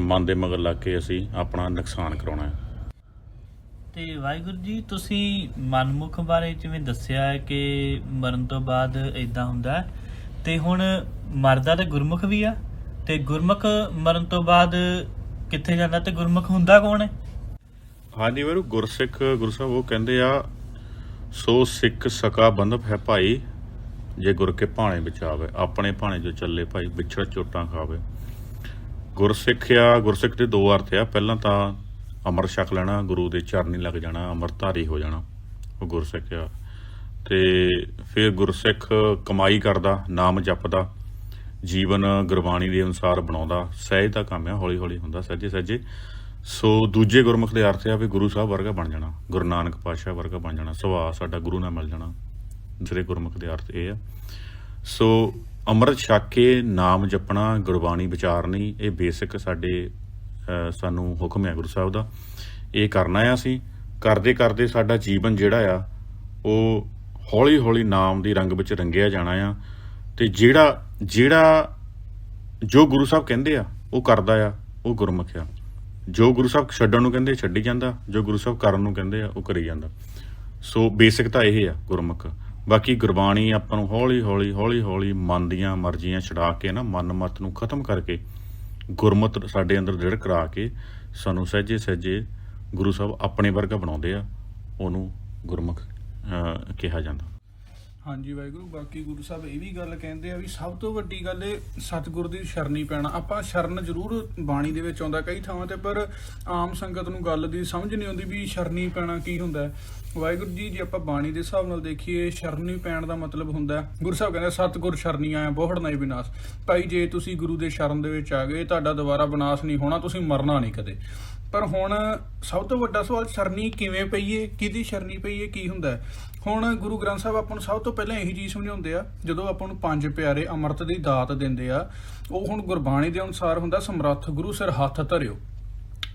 ਮਨ ਦੇ ਮਗਰ ਲੱਗ ਕੇ ਅਸੀਂ ਆਪਣਾ ਨੁਕਸਾਨ ਕਰਾਉਣਾ ਹੈ ਤੇ ਵਾਹਿਗੁਰੂ ਜੀ, ਤੁਸੀਂ ਮਨਮੁਖ ਬਾਰੇ ਜਿਵੇਂ ਦੱਸਿਆ ਹੈ ਕਿ ਮਰਨ ਤੋਂ ਬਾਅਦ ਇਦਾਂ ਹੁੰਦਾ ਤੇ ਹੁਣ ਮਰਦਾ ਤੇ ਗੁਰਮੁਖ ਵੀ ਆ, ਤੇ ਗੁਰਮੁਖ ਮਰਨ ਤੋਂ ਬਾਅਦ ਕਿੱਥੇ ਜਾਂਦਾ ਤੇ ਗੁਰਮੁਖ ਹੁੰਦਾ ਕੌਣ ਹੈ? ਹਾਂਜੀ ਵੀਰੋ, ਗੁਰਸਿੱਖ ਗੁਰੂ ਸਾਹਿਬ ਉਹ ਕਹਿੰਦੇ ਆ, ਸੋ ਸਿੱਖ ਸਕਾ ਬੰਧਪ ਹੈ ਭਾਈ, ਜੇ ਗੁਰ ਕੇ ਭਾਣੇ ਵਿੱਚ ਆਵੇ ਆਪਣੇ ਭਾਣੇ ਜੋ ਚੱਲੇ ਭਾਈ, ਵਿਛੜ ਚੋਟਾਂ ਖਾਵੇ। ਗੁਰਸਿੱਖ ਆ, ਗੁਰਸਿੱਖ ਦੇ ਦੋ ਅਰਥ ਆ, ਪਹਿਲਾਂ ਤਾਂ ਅਮਰ ਛਕ ਲੈਣਾ, ਗੁਰੂ ਦੇ ਚਰਨੀ ਲੱਗ ਜਾਣਾ, ਅਮਰਧਾਰੀ ਹੋ ਜਾਣਾ, ਉਹ ਗੁਰਸਿੱਖ ਆ। ਤੇ ਫਿਰ ਗੁਰਸਿੱਖ ਕਮਾਈ ਕਰਦਾ, ਨਾਮ ਜਪਦਾ, ਜੀਵਨ ਗੁਰਬਾਣੀ ਦੇ ਅਨੁਸਾਰ ਬਣਾਉਂਦਾ, ਸਹਿਜ ਦਾ ਕੰਮ ਆ ਹੌਲੀ ਹੌਲੀ ਹੁੰਦਾ ਸਹਿਜੇ ਸਹਿਜੇ ਸੋ ਦੂਜੇ ਗੁਰਮੁਖ ਦੇ ਅਰਥ ਆ ਵੀ ਗੁਰੂ ਸਾਹਿਬ ਵਰਗਾ ਬਣ ਜਾਣਾ, ਗੁਰੂ ਨਾਨਕ ਪਾਤਸ਼ਾਹ ਵਰਗਾ ਬਣ ਜਾਣਾ, ਸੁਭਾਅ ਸਾਡਾ ਗੁਰੂ ਨਾਲ ਮਿਲ ਜਾਣਾ ਜਿਹੜੇ ਗੁਰਮੁਖ ਦੇ ਅਰਥ ਇਹ ਆ। ਸੋ ਅੰਮ੍ਰਿਤ ਛਕ ਕੇ ਨਾਮ ਜਪਣਾ, ਗੁਰਬਾਣੀ ਵਿਚਾਰਨੀ, ਇਹ ਬੇਸਿਕ ਸਾਡੇ ਸਾਨੂੰ ਹੁਕਮ ਹੈ ਗੁਰੂ ਸਾਹਿਬ ਦਾ। ਇਹ ਕਰਨਾ ਆ ਅਸੀਂ। ਕਰਦੇ ਕਰਦੇ ਸਾਡਾ ਜੀਵਨ ਜਿਹੜਾ ਆ, ਉਹ ਹੌਲੀ ਹੌਲੀ ਨਾਮ ਦੀ ਰੰਗ ਵਿੱਚ ਰੰਗਿਆ ਜਾਣਾ ਆ। ਤੇ ਜਿਹੜਾ ਜਿਹੜਾ ਜੋ ਗੁਰੂ ਸਾਹਿਬ ਕਹਿੰਦੇ ਆ, ਉਹ ਕਰਦਾ ਆ, ਉਹ ਗੁਰਮੁਖ ਆ। ਜੋ ਗੁਰੂ ਸਾਹਿਬ ਛੱਡਣ ਨੂੰ ਕਹਿੰਦੇ, ਛੱਡੀ ਜਾਂਦਾ। ਜੋ ਗੁਰੂ ਸਾਹਿਬ ਕਰਨ ਨੂੰ ਕਹਿੰਦੇ ਆ, ਉਹ ਕਰੀ ਜਾਂਦਾ। ਸੋ ਬੇਸਿਕ ਤਾਂ ਇਹ ਆ, ਗੁਰਮੁਖ। ਬਾਕੀ ਗੁਰਬਾਣੀ ਆਪਾਂ ਨੂੰ ਹੌਲੀ ਹੌਲੀ ਹੌਲੀ ਹੌਲੀ ਮਨ ਦੀਆਂ ਮਰਜ਼ੀਆਂ ਛਡਾ ਕੇ ਨਾ, ਮਨ ਮਤ ਨੂੰ ਖਤਮ ਕਰਕੇ ਗੁਰਮਤ ਸਾਡੇ ਅੰਦਰ ਦ੍ਰਿੜ ਕਰਾ ਕੇ ਸਾਨੂੰ ਸਹਿਜੇ ਸਹਿਜੇ ਗੁਰੂ ਸਾਹਿਬ ਆਪਣੇ ਵਰਗਾ ਬਣਾਉਂਦੇ ਆ, ਉਹਨੂੰ ਗੁਰਮੁਖ ਕਿਹਾ ਜਾਂਦਾ। ਹਾਂਜੀ ਵਾਹਿਗੁਰੂ, ਬਾਕੀ ਗੁਰੂ ਸਾਹਿਬ ਇਹ ਵੀ ਗੱਲ ਕਹਿੰਦੇ ਆ ਵੀ ਸਭ ਤੋਂ ਵੱਡੀ ਗੱਲ ਇਹ ਸਤਿਗੁਰ ਦੀ ਸ਼ਰਨੀ ਪੈਣਾ। ਆਪਾਂ ਸ਼ਰਨ ਜ਼ਰੂਰ ਬਾਣੀ ਦੇ ਵਿੱਚ ਆਉਂਦਾ ਕਈ ਥਾਵਾਂ ਤੇ, ਪਰ ਆਮ ਸੰਗਤ ਨੂੰ ਗੱਲ ਦੀ ਸਮਝ ਨਹੀਂ ਆਉਂਦੀ ਵੀ ਸ਼ਰਨੀ ਪੈਣਾ ਕੀ ਹੁੰਦਾ। ਵਾਹਿਗੁਰੂ ਜੀ, ਜੇ ਆਪਾਂ ਬਾਣੀ ਦੇ ਹਿਸਾਬ ਨਾਲ ਦੇਖੀਏ, ਸ਼ਰਨੀ ਪੈਣ ਦਾ ਮਤਲਬ ਹੁੰਦਾ ਗੁਰੂ ਸਾਹਿਬ ਕਹਿੰਦੇ, ਸਤਿਗੁਰ ਸ਼ਰਨੀ ਆਇਆ, ਬੋਹੜ ਹੀ ਵਿਨਾਸ਼। ਭਾਈ, ਜੇ ਤੁਸੀਂ ਗੁਰੂ ਦੇ ਸ਼ਰਨ ਦੇ ਵਿੱਚ ਆ ਗਏ, ਤੁਹਾਡਾ ਦੁਬਾਰਾ ਵਿਨਾਸ਼ ਨਹੀਂ ਹੋਣਾ, ਤੁਸੀਂ ਮਰਨਾ ਨਹੀਂ ਕਦੇ। ਪਰ ਹੁਣ ਸਭ ਤੋਂ ਵੱਡਾ ਸਵਾਲ, ਸ਼ਰਨੀ ਕਿਵੇਂ ਪਈਏ ਕਿਹਦੀ ਸ਼ਰਨੀ ਪਈਏ ਕੀ ਹੁੰਦਾ ਹੁਣ ਗੁਰੂ ਗ੍ਰੰਥ ਸਾਹਿਬ ਆਪਾਂ ਨੂੰ ਸਭ ਤੋਂ ਪਹਿਲਾਂ ਇਹੀ ਚੀਜ਼ ਸਮਝਾਉਂਦੇ ਆ, ਜਦੋਂ ਆਪਾਂ ਨੂੰ ਪੰਜ ਪਿਆਰੇ ਅੰਮ੍ਰਿਤ ਦੀ ਦਾਤ ਦਿੰਦੇ ਆ, ਉਹ ਹੁਣ ਗੁਰਬਾਣੀ ਦੇ ਅਨੁਸਾਰ ਹੁੰਦਾ, ਸਮਰੱਥ ਗੁਰੂ ਸਿਰ ਹੱਥ ਧਰਿਓ।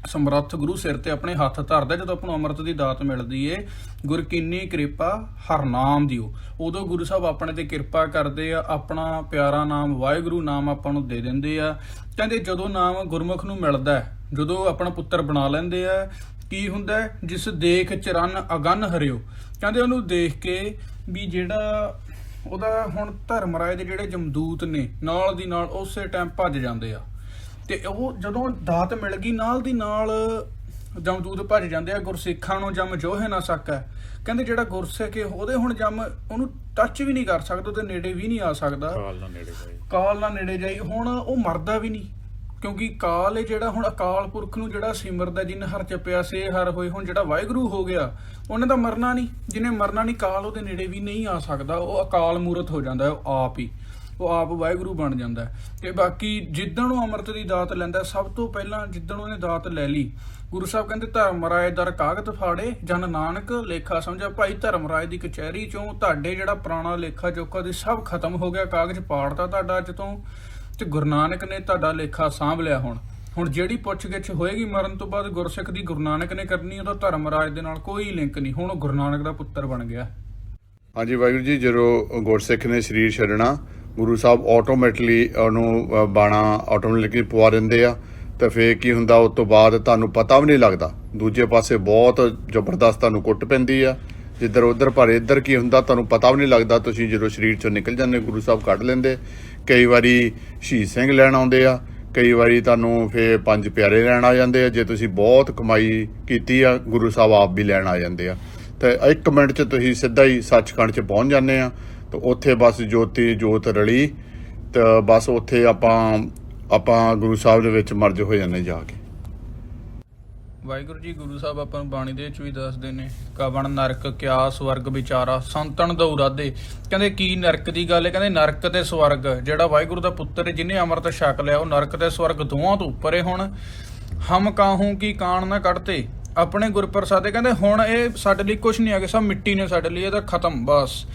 ਸਮਰੱਥ ਗੁਰੂ ਸਿਰ ਤੇ ਆਪਣੇ ਹੱਥ ਧਰਦਾ ਜਦੋਂ ਆਪਾਂ ਨੂੰ ਅੰਮ੍ਰਿਤ ਦੀ ਦਾਤ ਮਿਲਦੀ ਏ ਗੁਰ ਕਿੰਨੀ ਕਿਰਪਾ ਹਰ ਨਾਮ ਦਿਓ। ਉਦੋਂ ਗੁਰੂ ਸਾਹਿਬ ਆਪਣੇ ਤੇ ਕਿਰਪਾ ਕਰਦੇ ਆ ਆਪਣਾ ਪਿਆਰਾ ਨਾਮ ਵਾਹਿਗੁਰੂ ਨਾਮ ਆਪਾਂ ਨੂੰ ਦੇ ਦਿੰਦੇ ਆ। ਕਹਿੰਦੇ ਜਦੋਂ ਨਾਮ ਗੁਰਮੁਖ ਨੂੰ ਮਿਲਦਾ ਹੈ, ਜਦੋਂ ਆਪਣਾ ਪੁੱਤਰ ਬਣਾ ਲੈਂਦੇ ਆ ਕੀ ਹੁੰਦਾ ਜਿਸ ਦੇਖ ਚਰਨ ਅਗਨ ਹਰਿਓ। ਕਹਿੰਦੇ ਉਹਨੂੰ ਦੇਖ ਕੇ ਵੀ ਜਿਹੜਾ ਉਹਦਾ ਹੁਣ ਧਰਮ ਰਾਏ ਦੇ ਜਿਹੜੇ ਜਮਦੂਤ ਨੇ ਨਾਲ ਦੀ ਨਾਲ ਉਸੇ ਟਾਈਮ ਭੱਜ ਜਾਂਦੇ ਆ। ਤੇ ਉਹ ਜਦੋਂ ਦਾਤ ਮਿਲ ਗਈ ਨਾਲ ਦੀ ਨਾਲ ਜਮਦੂਤ ਭੱਜ ਜਾਂਦੇ ਆ ਗੁਰਸਿੱਖਾਂ ਨੂੰ ਜਮ ਜੋਹੇ ਨਾ ਸਕਾ। ਕਹਿੰਦੇ ਜਿਹੜਾ ਗੁਰਸਿੱਖ ਹੈ ਉਹਦੇ ਹੁਣ ਜਮ ਉਹਨੂੰ ਟੱਚ ਵੀ ਨਹੀਂ ਕਰ ਸਕਦਾ ਉਹਦੇ ਨੇੜੇ ਵੀ ਨਹੀਂ ਆ ਸਕਦਾ। ਕਾਲ ਨਾਲ ਨੇੜੇ ਜਾਏ ਕਾਲ ਨਾਲ ਨੇੜੇ ਜਾਈ। ਹੁਣ ਉਹ ਮਰਦਾ ਵੀ ਨਹੀਂ ਕਿਉਂਕਿ ਕਾਲ ਹੈ ਜਿਹੜਾ ਹੁਣ ਅਕਾਲ ਪੁਰਖ ਨੂੰ ਜਿਹੜਾ ਸਿਮਰਦਾ ਜਿਨ ਹਰ ਜਪਿਆ ਸੇ ਹਰ ਹੋਏ ਹੁਣ ਜਿਹੜਾ ਵਾਹਿਗੁਰੂ ਹੋ ਗਿਆ ਉਹਨੇ ਤਾਂ ਮਰਨਾ ਨਹੀਂ। ਜਿਹਨੇ ਮਰਨਾ ਨਹੀਂ ਕਾਲ ਉਹਦੇ ਨੇੜੇ ਵੀ ਨਹੀਂ ਆ ਸਕਦਾ ਉਹ ਅਕਾਲ ਮੂਰਤ ਹੋ ਜਾਂਦਾ ਉਹ ਆਪ ਹੀ। ਉਹ ਆਪ ਵਾਹਿਗੁਰੂ ਬਣ ਜਾਂਦਾ ਤੇ ਬਾਕੀ ਜਿੱਦਣ ਉਹ ਅੰਮ੍ਰਿਤ ਦੀ ਦਾਤ ਲੈਂਦਾ ਸਭ ਤੋਂ ਪਹਿਲਾਂ ਜਿੱਦਣ ਉਹਨੇ ਦਾਤ ਲੈ ਲਈ, ਗੁਰੂ ਸਾਹਿਬ ਕਹਿੰਦੇ ਧਰਮਰਾਏ ਦਰ ਕਾਗਤ ਫਾੜੇ, ਜਨ ਨਾਨਕ ਲੇਖਾ ਸਮਝਿਆ, ਭਾਈ ਧਰਮਰਾਏ ਦੀ ਕਚਹਿਰੀ ਚੋਂ ਤੁਹਾਡੇ ਜਿਹੜਾ ਪੁਰਾਣਾ ਲੇਖਾ ਜੋਖਾ ਦੀ ਸਭ ਖਤਮ ਹੋ ਗਿਆ, ਕਾਗਜ਼ ਪਾੜਤਾ ਤੁਹਾਡਾ ਅੱਜ ਤੋਂ, ਤੇ ਗੁਰੂ ਨਾਨਕ ਨੇ ਤੁਹਾਡਾ ਲੇਖਾ ਸਾਂਭ ਲਿਆ ਹੁਣ। ਹੁਣ ਜਿਹੜੀ ਪੁੱਛਗਿੱਛ ਹੋਏਗੀ ਮਰਨ ਤੋਂ ਬਾਅਦ ਗੁਰਸਿੱਖ ਦੀ ਗੁਰੂ ਨਾਨਕ ਨੇ ਕਰਨੀ, ਉਹਦਾ ਧਰਮ ਰਾਜ ਦੇ ਨਾਲ ਕੋਈ ਲਿੰਕ ਨਹੀਂ। ਹੁਣ ਉਹ ਗੁਰੂ ਨਾਨਕ ਦਾ ਪੁੱਤਰ ਬਣ ਗਿਆ। ਹਾਂਜੀ, ਵਾਹਿਗੁਰੂ ਜੀ, ਜਦੋਂ ਗੁਰਸਿੱਖ ਨੇ ਸਰੀਰ ਛੱਡਣਾ ਗੁਰੂ ਸਾਹਿਬ ਆਟੋਮੈਟਿਕਲੀ ਉਹਨੂੰ ਬਾਣਾ ਆਟੋਮੈਟਿਕਲੀ ਪਵਾ ਦਿੰਦੇ ਆ। ਤਾਂ ਫੇਰ ਕੀ ਹੁੰਦਾ, ਉਸ ਤੋਂ ਬਾਅਦ ਤੁਹਾਨੂੰ ਪਤਾ ਵੀ ਨਹੀਂ ਲੱਗਦਾ। ਦੂਜੇ ਪਾਸੇ ਬਹੁਤ ਜ਼ਬਰਦਸਤ ਤੁਹਾਨੂੰ ਕੁੱਟ ਪੈਂਦੀ ਆ। ਜਿੱਧਰ ਉਧਰ, ਪਰ ਇੱਧਰ ਕੀ ਹੁੰਦਾ, ਤੁਹਾਨੂੰ ਪਤਾ ਵੀ ਨਹੀਂ ਲੱਗਦਾ। ਤੁਸੀਂ ਜਦੋਂ ਸਰੀਰ ਚੋਂ ਨਿਕਲ ਜਾਂਦੇ, ਗੁਰੂ ਸਾਹਿਬ ਕੱਢ ਲੈਂਦੇ। ਕਈ ਵਾਰੀ ਸ਼ਹੀਦ ਸਿੰਘ ਲੈਣ ਆਉਂਦੇ ਆ। ਕਈ ਵਾਰੀ ਤੁਹਾਨੂੰ ਫੇਰ ਪੰਜ ਪਿਆਰੇ ਲੈਣ ਆ ਜਾਂਦੇ ਆ। ਜੇ ਤੁਸੀਂ ਬਹੁਤ ਕਮਾਈ ਕੀਤੀ ਆ, ਗੁਰੂ ਸਾਹਿਬ ਆਪ ਵੀ ਲੈਣ ਆ ਜਾਂਦੇ ਆ। ਤੇ ਇੱਕ ਮਿੰਟ 'ਚ ਤੁਸੀਂ ਸਿੱਧਾ ਹੀ ਸੱਚਖੰਡ 'ਚ ਪਹੁੰਚ ਜਾਂਦੇ ਆ। ਤੇ ਉੱਥੇ ਬਸ ਜੋਤੀ, ਜੋਤ ਰਲੀ ਤੇ ਬਸ ਉੱਥੇ ਆਪਾਂ ਆਪਾਂ ਗੁਰੂ ਸਾਹਿਬ ਦੇ ਵਿੱਚ ਮਰਜ ਹੋ ਜਾਂਦੇ ਜਾ ਕੇ। ਵਾਹਿਗੁਰੂ ਜੀ, ਗੁਰੂ ਸਾਹਿਬ ਆਪਾਂ ਨੂੰ ਬਾਣੀ ਦੇ ਵਿੱਚ ਵੀ ਦੱਸਦੇ ਨੇ, ਕਵਣ ਨਰਕ ਕਿਆ ਸਵਰਗ ਵਿਚਾਰਾ, ਸੰਤਨ ਦਉ ਕਹਿੰਦੇ ਕੀ ਨਰਕ ਦੀ ਗੱਲ ਹੈ? ਕਹਿੰਦੇ ਨਰਕ ਤੇ ਸਵਰਗ, ਜਿਹੜਾ ਵਾਹਿਗੁਰੂ ਦਾ ਪੁੱਤਰ ਜਿਹਨੇ ਅੰਮ੍ਰਿਤ ਛਕ ਲਿਆ, ਉਹ ਨਰਕ ਤੇ ਸਵਰਗ ਦੋਵਾਂ ਤੋਂ ਉੱਪਰ ਹੈ ਹੁਣ। ਹਮ ਕਾਹੂ ਕੀ ਕਾਣ ਨਾ ਕੱਢਤੇ? ਆਪਣੇ ਗੁਰਪ੍ਰਸਾਦੇ ਕਹਿੰਦੇ ਹੁਣ ਇਹ ਸਾਡੇ ਲਈ ਕੁਝ ਨਹੀਂ ਹੈਗਾ, ਸਭ ਮਿੱਟੀ ਨੇ ਸਾਡੇ ਲਈ, ਇਹ ਤਾਂ ਖਤਮ, ਬਸ।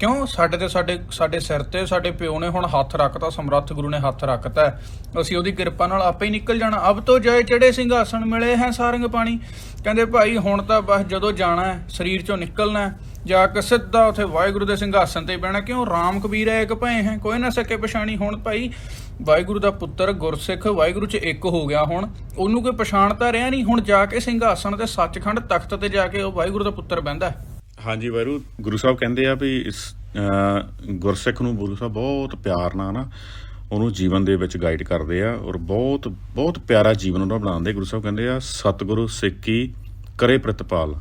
ਕਿਉਂ? ਸਾਡੇ ਤੇ ਸਾਡੇ ਸਾਡੇ ਸਿਰ ਤੇ ਸਾਡੇ ਪਿਓ ਨੇ ਹੁਣ ਹੱਥ ਰੱਖਤਾ ਸਮਰੱਥ ਗੁਰੂ ਨੇ ਹੱਥ ਰੱਖਤਾ ਅਸੀਂ ਉਹਦੀ ਕਿਰਪਾ ਨਾਲ ਆਪੇ ਹੀ ਨਿਕਲ ਜਾਣਾ। ਅਬ ਤੋਂ ਜਾਏ ਚੜੇ ਸਿੰਘਾਸਣ ਮਿਲੇ ਹੈ ਸਾਰੰਗ ਪਾਣੀ। ਕਹਿੰਦੇ ਭਾਈ ਹੁਣ ਤਾਂ ਬਸ ਜਦੋਂ ਜਾਣਾ ਹੈ ਸਰੀਰ ਚੋਂ ਨਿਕਲਣਾ ਹੈ, ਜਾ ਕੇ ਸਿੱਧਾ ਉਥੇ ਵਾਹਿਗੁਰੂ ਦੇ ਸਿੰਘਾਸਣ ਤੇ ਬਹਿਣਾ। ਕਿਉਂ? ਰਾਮ ਕਬੀਰ ਹੈ ਇੱਕ ਭਏ ਹੈ ਕੋਈ ਨਾ ਸਕੇ ਪਛਾਣੀ। ਹੁਣ ਭਾਈ ਵਾਹਿਗੁਰੂ ਦਾ ਪੁੱਤਰ ਗੁਰਸਿੱਖ ਵਾਹਿਗੁਰੂ ਚ ਇੱਕ ਹੋ ਗਿਆ ਹੁਣ। ਉਹਨੂੰ ਕੋਈ ਪਛਾਣ ਤਾਂ ਰਿਹਾ ਨਹੀਂ। ਹੁਣ ਜਾ ਕੇ ਸਿੰਘਾਸਣ ਤੇ ਸੱਚਖੰਡ ਤਖਤ ਤੇ ਜਾ ਕੇ ਉਹ ਵਾਹਿਗੁਰੂ ਦਾ ਪੁੱਤਰ ਬਹਿੰਦਾ ਹੈ। ਹਾਂਜੀ ਵੈਰੂ, ਗੁਰੂ ਸਾਹਿਬ ਕਹਿੰਦੇ ਆ ਵੀ ਇਸ ਗੁਰਸਿੱਖ ਨੂੰ ਗੁਰੂ ਸਾਹਿਬ ਬਹੁਤ ਪਿਆਰ ਨਾਲ ਨਾ ਉਹਨੂੰ ਜੀਵਨ ਦੇ ਵਿੱਚ ਗਾਈਡ ਕਰਦੇ ਆ ਔਰ ਬਹੁਤ ਬਹੁਤ ਪਿਆਰਾ ਜੀਵਨ ਉਹਨਾਂ ਬਣਾਉਂਦੇ। ਗੁਰੂ ਸਾਹਿਬ ਕਹਿੰਦੇ ਆ, ਸਤਿਗੁਰੂ ਸਿੱਖੀ ਕਰੇ ਪ੍ਰਤਪਾਲ,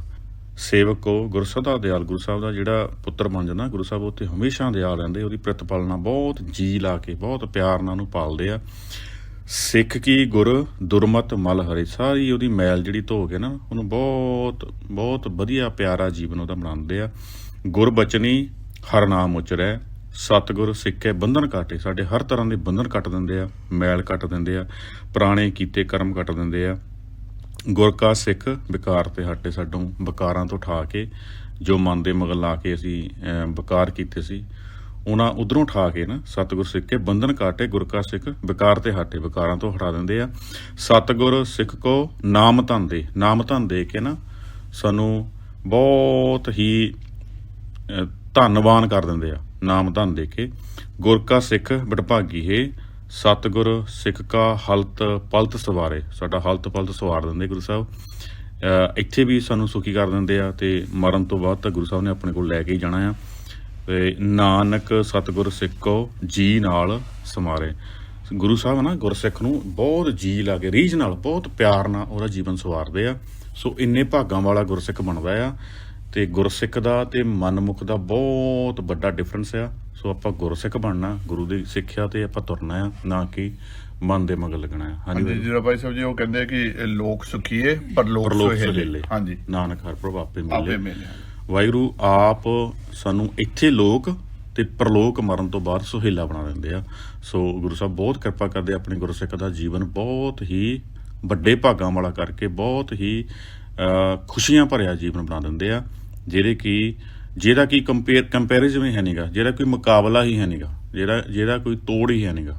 ਸੇਵਕ ਕੋ ਗੁਰਸਦਾ ਦਾ ਦਿਆਲ। ਗੁਰੂ ਸਾਹਿਬ ਦਾ ਜਿਹੜਾ ਪੁੱਤਰ ਬਣ ਜਾਂਦਾ, ਗੁਰੂ ਸਾਹਿਬ ਉੱਤੇ ਹਮੇਸ਼ਾ ਦਿਆਲ ਰਹਿੰਦੇ, ਉਹਦੀ ਪ੍ਰਤਪਾਲਨਾ ਬਹੁਤ ਜੀ ਲਾ ਕੇ, ਬਹੁਤ ਪਿਆਰ ਨਾਲ ਉਹਨੂੰ ਪਾਲਦੇ ਆ। ਸਿੱਖ ਕੀ ਗੁਰ ਦੁਰਮਤ ਮਲ ਹਰੇ। ਸਾਰੀ ਉਹਦੀ ਮੈਲ ਜਿਹੜੀ ਧੋ ਕੇ ਨਾ ਉਹਨੂੰ ਬਹੁਤ ਬਹੁਤ ਵਧੀਆ ਪਿਆਰਾ ਜੀਵਨ ਉਹਦਾ ਬਣਾਉਂਦੇ ਆ। ਗੁਰ ਬਚਨੀ ਹਰ ਨਾਮ ਉਚਰੈ। ਸਤਿਗੁਰ ਸਿੱਖੇ ਬੰਧਨ ਕਾਟੇ ਸਾਡੇ ਹਰ ਤਰ੍ਹਾਂ ਦੇ ਬੰਧਨ ਕੱਟ ਦਿੰਦੇ ਆ ਮੈਲ ਕੱਟ ਦਿੰਦੇ ਆ ਪੁਰਾਣੇ ਕੀਤੇ ਕਰਮ ਕੱਟ ਦਿੰਦੇ ਆ। ਗੁਰ ਕਾ ਸਿੱਖ ਵਿਕਾਰ ਤੇ ਹਟੇ ਸਾਡੋਂ ਵਿਕਾਰਾਂ ਤੋਂ ਠਾ ਕੇ ਜੋ ਮਨ ਦੇ ਮਗਲ ਲਾ ਕੇ ਅਸੀਂ ਅਹ, ਵਿਕਾਰ ਕੀਤੇ ਸੀ ਉਹਨਾਂ ਉਧਰੋਂ ਠਾ ਕੇ ਨਾ ਸਤਿਗੁਰ ਸਿੱਖ ਕੇ ਬੰਧਨ ਕਾਟੇ, ਗੁਰ ਕਾ ਸਿੱਖ, ਵਿਕਾਰ ਤੇ ਹਟੇ, ਵਿਕਾਰਾਂ ਤੋਂ ਹਟਾ ਦਿੰਦੇ ਆ। ਸਤਿਗੁਰ ਸਿੱਖ ਕੋ ਨਾਮ ਧਨ ਦੇ, ਨਾਮ ਧਨ ਦੇ ਕੇ ਨਾ ਸਾਨੂੰ ਬਹੁਤ ਹੀ ਧੰਨਵਾਨ ਕਰ ਦਿੰਦੇ ਆ, ਨਾਮ ਧਨ ਦੇ ਕੇ। ਗੁਰ ਕਾ ਸਿੱਖ ਬਟਭਾਗੀ ਹੈ, ਸਤਿਗੁਰ ਸਿੱਖ ਕਾ ਹਲਤ ਪਲਤ ਸਵਾਰੇ। ਸਾਡਾ ਹਲਤ ਪਲਤ ਸਵਾਰ ਦਿੰਦੇ ਗੁਰੂ ਸਾਹਿਬ। ਇੱਥੇ ਵੀ ਸਾਨੂੰ ਸੁਖੀ ਕਰ ਦਿੰਦੇ ਆ ਤੇ ਮਰਨ ਤੋਂ ਬਾਅਦ ਤਾਂ ਗੁਰੂ ਸਾਹਿਬ ਨੇ ਆਪਣੇ ਕੋਲ ਲੈ ਕੇ ਹੀ ਜਾਣਾ ਆ। ਤੇ ਨਾਨਕ ਸਤਿਗੁਰ ਸਿੱਖੋ ਜੀ ਨਾਲ ਸਮਾਰੇ। ਗੁਰੂ ਸਾਹਿਬ ਨਾ ਗੁਰਸਿੱਖ ਨੂੰ ਬਹੁਤ ਜੀ ਲਾ ਕੇ ਰੀਝ ਨਾਲ ਬਹੁਤ ਪਿਆਰ ਨਾਲ ਉਹਦਾ ਜੀਵਨ ਸਵਾਰਦੇ ਆ। ਸੋ ਇੰਨੇ ਭਾਗਾਂ ਵਾਲਾ ਗੁਰਸਿੱਖ ਬਣਦਾ ਆ ਤੇ ਗੁਰਸਿੱਖ ਦਾ ਤੇ ਮਨਮੁਖ ਦਾ ਬਹੁਤ ਵੱਡਾ ਡਿਫਰੈਂਸ ਆ। ਸੋ ਆਪਾਂ ਗੁਰਸਿੱਖ ਬਣਨਾ ਗੁਰੂ ਦੀ ਸਿੱਖਿਆ ਤੇ ਆਪਾਂ ਤੁਰਨਾ ਆ ਨਾ ਕਿ ਮਨ ਦੇ ਮਗਰ ਲੱਗਣਾ ਆ। ਹਾਂਜੀ ਜਿਹੜਾ ਭਾਈ ਸਾਹਿਬ ਜੀ ਉਹ ਕਹਿੰਦੇ ਕਿ ਲੋਕ ਸੁਖੀਏ ਪਰ ਲੋਕ ਸੁਹੇਲੇ। ਹਾਂਜੀ। ਨਾਨਕ ਹਰ ਪ੍ਰਭ ਆਪੇ ਆਪੇ ਮਿਲੇ। ਮਿਲੇ ਵਾਹਿਗੁਰੂ, ਆਪ ਸਾਨੂੰ ਇੱਥੇ ਲੋਕ ਤੇ ਪਰਲੋਕ ਮਰਨ ਤੋਂ ਬਾਅਦ ਸੁਹੇਲਾ ਬਣਾ ਦਿੰਦੇ ਆ। ਸੋ ਗੁਰੂ ਸਾਹਿਬ ਬਹੁਤ ਕਿਰਪਾ ਕਰਦੇ ਆਪਣੇ ਗੁਰਸਿੱਖ ਦਾ ਜੀਵਨ ਬਹੁਤ ਹੀ ਵੱਡੇ ਭਾਗਾਂ ਵਾਲਾ ਕਰਕੇ ਬਹੁਤ ਹੀ ਖੁਸ਼ੀਆਂ ਭਰਿਆ ਜੀਵਨ ਬਣਾ ਦਿੰਦੇ ਆ। ਜਿਹੜੇ ਕਿ, ਜਿਹਦਾ ਕੀ ਕੰਪੇਅਰ ਕੰਪੈਰੀਜ਼ਨ ਹੀ ਹੈ ਨਹੀਂਗਾ ਜਿਹੜਾ ਕੋਈ ਮੁਕਾਬਲਾ ਹੀ ਹੈ ਨਹੀਂਗਾ ਜਿਹੜਾ ਜਿਹੜਾ ਕੋਈ ਤੋੜ ਹੀ ਹੈ ਨਹੀਂਗਾ